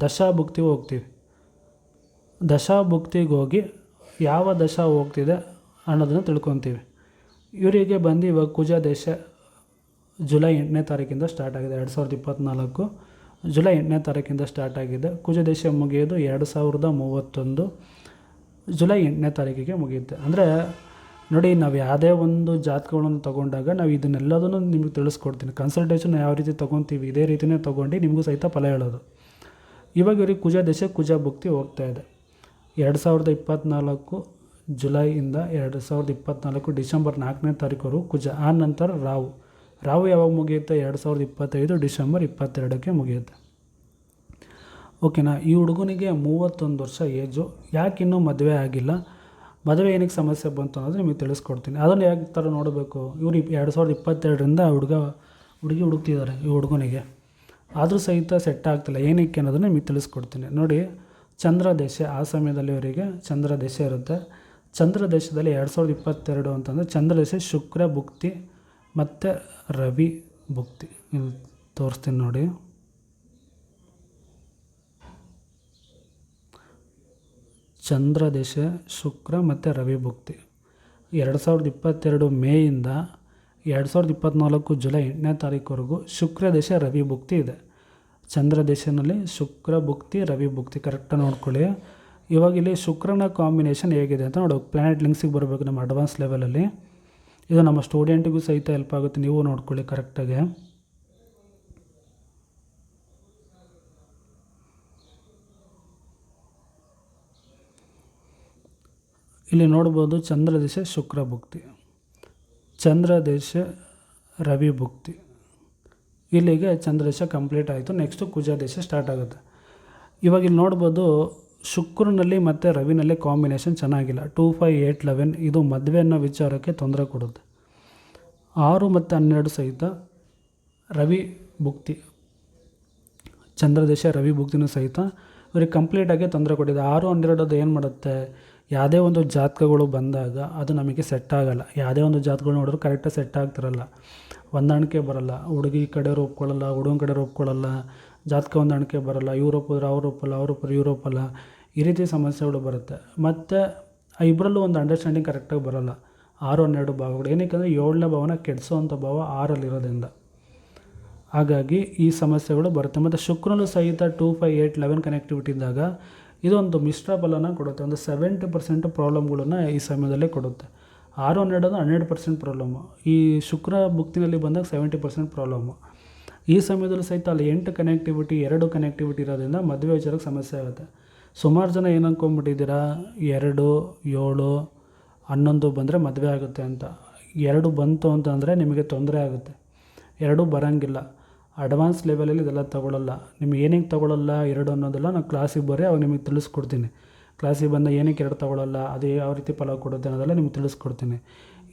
ದಶಾಭುಕ್ತಿ ಹೋಗ್ತೀವಿ. ದಶಾಭುಕ್ತಿಗೆ ಹೋಗಿ ಯಾವ ದಶ ಹೋಗ್ತಿದೆ ಅನ್ನೋದನ್ನು ತಿಳ್ಕೊತೀವಿ. ಇವರಿಗೆ ಬಂದು ಇವಾಗ ಕುಜ ದೇಶ ಜುಲೈ ಎಂಟನೇ ತಾರೀಕಿಂದ ಸ್ಟಾರ್ಟ್ ಆಗಿದೆ. ಎರಡು ಸಾವಿರದ ಇಪ್ಪತ್ತ್ನಾಲ್ಕು ಜುಲೈ ಎಂಟನೇ ತಾರೀಕಿಂದ ಸ್ಟಾರ್ಟ್ ಆಗಿದೆ. ಕುಜ ದೇಶ ಮುಗಿಯೋದು ಎರಡು ಸಾವಿರದ ಮೂವತ್ತೊಂದು. ಜುಲೈ ಎಂಟನೇ ತಾರೀಕಿಗೆ ಮುಗಿಯುತ್ತೆ. ಅಂದರೆ ನೋಡಿ, ನಾವು ಯಾವುದೇ ಒಂದು ಜಾತಕಗಳನ್ನು ತೊಗೊಂಡಾಗ ನಾವು ಇದನ್ನೆಲ್ಲದನ್ನು ನಿಮಗೆ ತಿಳಿಸ್ಕೊಡ್ತೀನಿ. ಕನ್ಸಲ್ಟೇಷನ್ ಯಾವ ರೀತಿ ತೊಗೊತೀವಿ, ಇದೇ ರೀತಿಯೇ ತೊಗೊಂಡು ನಿಮಗೂ ಸಹಿತ ಫಲ ಹೇಳೋದು. ಇವಾಗ ಇವ್ರಿಗೆ ಕುಜ ದೇಶ, ಕುಜ ಭಕ್ತಿ ಹೋಗ್ತಾ ಇದೆ. ಎರಡು ಸಾವಿರದ ಇಪ್ಪತ್ತ್ನಾಲ್ಕು ಜುಲೈಯಿಂದ ಎರಡು ಸಾವಿರದ ಇಪ್ಪತ್ತ್ನಾಲ್ಕು ಡಿಸೆಂಬರ್ ನಾಲ್ಕನೇ ತಾರೀಕುವರೆಗೂ ಕುಜ, ಆ ನಂತರ ರಾವು ರಾವು ಯಾವಾಗ ಮುಗಿಯುತ್ತೆ? ಎರಡು ಸಾವಿರದ ಇಪ್ಪತ್ತೈದು ಡಿಸೆಂಬರ್ ಇಪ್ಪತ್ತೆರಡಕ್ಕೆ ಮುಗಿಯುತ್ತೆ. ಓಕೆನಾ? ಈ ಹುಡುಗನಿಗೆ ಮೂವತ್ತೊಂದು ವರ್ಷ ಏಜು. ಯಾಕೆ ಇನ್ನೂ ಮದುವೆ ಆಗಿಲ್ಲ? ಮದುವೆ ಏನಕ್ಕೆ ಸಮಸ್ಯೆ ಬಂತು ಅನ್ನೋದು ನಿಮಗೆ ತಿಳಿಸ್ಕೊಡ್ತೀನಿ. ಅದನ್ನು ಯಾಕೆ ಥರ ನೋಡಬೇಕು? ಇವರು ಎರಡು ಸಾವಿರದ ಇಪ್ಪತ್ತೆರಡರಿಂದ ಹುಡುಗ, ಹುಡುಗಿ ಹುಡುಕ್ತಿದ್ದಾರೆ ಈ ಹುಡುಗನಿಗೆ. ಆದರೂ ಸಹಿತ ಸೆಟ್ ಆಗ್ತಿಲ್ಲ. ಏನಕ್ಕೆ ಅನ್ನೋದನ್ನು ನಿಮಗೆ ತಿಳಿಸ್ಕೊಡ್ತೀನಿ. ನೋಡಿ ಚಂದ್ರ ದೇಶ ಆ ಸಮಯದಲ್ಲಿ ಅವರಿಗೆ ಚಂದ್ರ ದೇಶ ಇರುತ್ತೆ. ಚಂದ್ರ ದೇಶದಲ್ಲಿ ಎರಡು ಸಾವಿರದ ಇಪ್ಪತ್ತೆರಡು ಅಂತಂದರೆ ಚಂದ್ರ ದೇಶ ಶುಕ್ರ ಭುಕ್ತಿ ಮತ್ತು ರವಿ ಭುಕ್ತಿ. ತೋರಿಸ್ತೀನಿ ನೋಡಿ. ಚಂದ್ರ ದೆಸೆ, ಶುಕ್ರ ಮತ್ತು ರವಿ ಭುಕ್ತಿ. ಎರಡು ಸಾವಿರದ ಇಪ್ಪತ್ತೆರಡು ಮೇಯಿಂದ ಎರಡು ಸಾವಿರದ ಇಪ್ಪತ್ತ್ನಾಲ್ಕು ಜುಲೈ ಎಂಟನೇ ತಾರೀಕುವರೆಗೂ ಶುಕ್ರ ದೆಸೆ, ರವಿ ಭುಕ್ತಿ ಇದೆ. ಚಂದ್ರ ದೇಶನಲ್ಲಿ ಶುಕ್ರ ಭುಕ್ತಿ, ರವಿ ಭುಕ್ತಿ. ಕರೆಕ್ಟಾಗಿ ನೋಡ್ಕೊಳ್ಳಿ. ಇವಾಗ ಇಲ್ಲಿ ಶುಕ್ರನ ಕಾಂಬಿನೇಷನ್ ಹೇಗಿದೆ ಅಂತ ನೋಡೋ. ಪ್ಲ್ಯಾನೆಟ್ ಲಿಂಕ್ಸಿಗೆ ಬರಬೇಕು, ನಮ್ಮ ಅಡ್ವಾನ್ಸ್ ಲೆವೆಲಲ್ಲಿ ಇದು ನಮ್ಮ ಸ್ಟೂಡೆಂಟಿಗೂ ಸಹಿತ ಹೆಲ್ಪ್ ಆಗುತ್ತೆ. ನೀವು ನೋಡ್ಕೊಳ್ಳಿ ಕರೆಕ್ಟಾಗಿ ಇಲ್ಲಿ ನೋಡ್ಬೋದು ಚಂದ್ರ ದಿಶೆ ಶುಕ್ರ ಭುಕ್ತಿ. ಚಂದ್ರ ದಿಶೆ ರವಿ ಭುಕ್ತಿ. ಇಲ್ಲಿಗೆ ಚಂದ್ರ ದಿಶೆ ಕಂಪ್ಲೀಟ್ ಆಯಿತು. ನೆಕ್ಸ್ಟು ಕುಜ ದಿಶೆ ಸ್ಟಾರ್ಟ್ ಆಗುತ್ತೆ. ಇವಾಗ ಇಲ್ಲಿ ನೋಡ್ಬೋದು ಶುಕ್ರನಲ್ಲಿ ಮತ್ತು ರವಿನಲ್ಲಿ ಕಾಂಬಿನೇಷನ್ ಚೆನ್ನಾಗಿಲ್ಲ. ಟೂ ಫೈ ಏಯ್ಟ್ ಲೆವೆನ್ ಇದು ಮದುವೆ ಅನ್ನೋ ವಿಚಾರಕ್ಕೆ ತೊಂದರೆ ಕೊಡುತ್ತೆ. ಆರು ಮತ್ತು ಹನ್ನೆರಡು ಸಹಿತ ರವಿ ಭುಕ್ತಿ. ಚಂದ್ರದೇಶ ರವಿ ಭುಕ್ತಿನೂ ಸಹಿತ ಇವ್ರಿಗೆ ಕಂಪ್ಲೀಟಾಗಿ ತೊಂದರೆ ಕೊಟ್ಟಿದೆ. ಆರು ಹನ್ನೆರಡು ಅದು ಏನು ಮಾಡುತ್ತೆ? ಯಾವುದೇ ಒಂದು ಜಾತಕಗಳು ಬಂದಾಗ ಅದು ನಮಗೆ ಸೆಟ್ ಆಗಲ್ಲ. ಯಾವುದೇ ಒಂದು ಜಾತಕಗಳು ನೋಡಿದ್ರು ಕರೆಕ್ಟಾಗಿ ಸೆಟ್ ಆಗ್ತಿರಲ್ಲ. ಹೊಂದಾಣಿಕೆ ಬರಲ್ಲ. ಹುಡುಗಿ ಕಡೆಯವ್ರು ಒಪ್ಕೊಳ್ಳಲ್ಲ ಹುಡುಗನ ಕಡೆ ಒಪ್ಕೊಳ್ಳಲ್ಲ ಜಾತಕ ಹೊಂದಾಣಿಕೆ ಬರಲ್ಲ, ಇವ್ರು ಒಪ್ಪಿದ್ರೆ ಅವ್ರು ಒಪ್ಪಲ್ಲ ಅವ್ರ ಒಪ್ಪಿದ್ರೆ ಇವ್ರು ಒಪ್ಪಲ್ಲ ಈ ರೀತಿ ಸಮಸ್ಯೆಗಳು ಬರುತ್ತೆ. ಮತ್ತು ಆ ಇಬ್ಬರಲ್ಲೂ ಒಂದು ಅಂಡರ್ಸ್ಟ್ಯಾಂಡಿಂಗ್ ಕರೆಕ್ಟಾಗಿ ಬರಲ್ಲ. ಆರು ಹನ್ನೆರಡು ಭಾವಗಳು. ಏನಕ್ಕೆ ಅಂದರೆ ಏಳನೇ ಭಾವನ ಕೆಡಿಸೋವಂಥ ಭಾವ ಆರಲ್ಲಿರೋದ್ರಿಂದ. ಹಾಗಾಗಿ ಈ ಸಮಸ್ಯೆಗಳು ಬರುತ್ತೆ. ಮತ್ತು ಶುಕ್ರನು ಸಹಿತ two five eight eleven connectivity ಇದ್ದಾಗ ಇದೊಂದು ಮಿಶ್ರ ಬಲನ ಕೊಡುತ್ತೆ, ಒಂದು ಸೆವೆಂಟಿ ಪರ್ಸೆಂಟ್ ಪ್ರಾಬ್ಲಮ್ಗಳನ್ನು ಈ ಸಮಯದಲ್ಲೇ ಕೊಡುತ್ತೆ. ಆರು ಹನ್ನೆರಡು ಹನ್ನೆರಡು ಪರ್ಸೆಂಟ್ ಪ್ರಾಬ್ಲಮ್ಮು ಈ ಶುಕ್ರ ಭುಕ್ತಿನಲ್ಲಿ ಬಂದಾಗ ಸೆವೆಂಟಿ ಪರ್ಸೆಂಟ್ ಪ್ರಾಬ್ಲಮ್ಮು ಈ ಸಮಯದಲ್ಲಿ ಸಹಿತ ಅಲ್ಲಿ ಎಂಟು ಕನೆಕ್ಟಿವಿಟಿ ಎರಡು ಕನೆಕ್ಟಿವಿಟಿ ಇರೋದ್ರಿಂದ ಮದುವೆ ವಿಚಾರಕ್ಕೆ ಸಮಸ್ಯೆ ಆಗುತ್ತೆ. ಸುಮಾರು ಜನ ಏನು ಅಂದ್ಕೊಂಬಿಟ್ಟಿದ್ದೀರಾ ಎರಡು, ಏಳು, ಹನ್ನೊಂದು ಬಂದರೆ ಮದುವೆ ಆಗುತ್ತೆ ಅಂತ. ಎರಡು ಬಂತು ಅಂತಂದರೆ ನಿಮಗೆ ತೊಂದರೆ ಆಗುತ್ತೆ. ಎರಡೂ ಬರೋಂಗಿಲ್ಲ. ಅಡ್ವಾನ್ಸ್ ಲೆವೆಲಲ್ಲಿ ಇದೆಲ್ಲ ತೊಗೊಳಲ್ಲ. ನಿಮ್ಗೆ ಏನೇನು ತೊಗೊಳಲ್ಲ ಎರಡು ಅನ್ನೋದೆಲ್ಲ ನಾನು ಕ್ಲಾಸಿಗೆ ಬರೀ ಅವಾಗ ನಿಮಗೆ ತಿಳಿಸ್ಕೊಡ್ತೀನಿ. ಕ್ಲಾಸಿಗೆ ಬಂದ ಏನಕ್ಕೆ ಎರಡು ತೊಗೊಳಲ್ಲ, ಅದು ಯಾವ ರೀತಿ ಫಲ ಕೊಡುತ್ತೆ ಅನ್ನೋದೆಲ್ಲ ನಿಮ್ಗೆ ತಿಳಿಸ್ಕೊಡ್ತೀನಿ.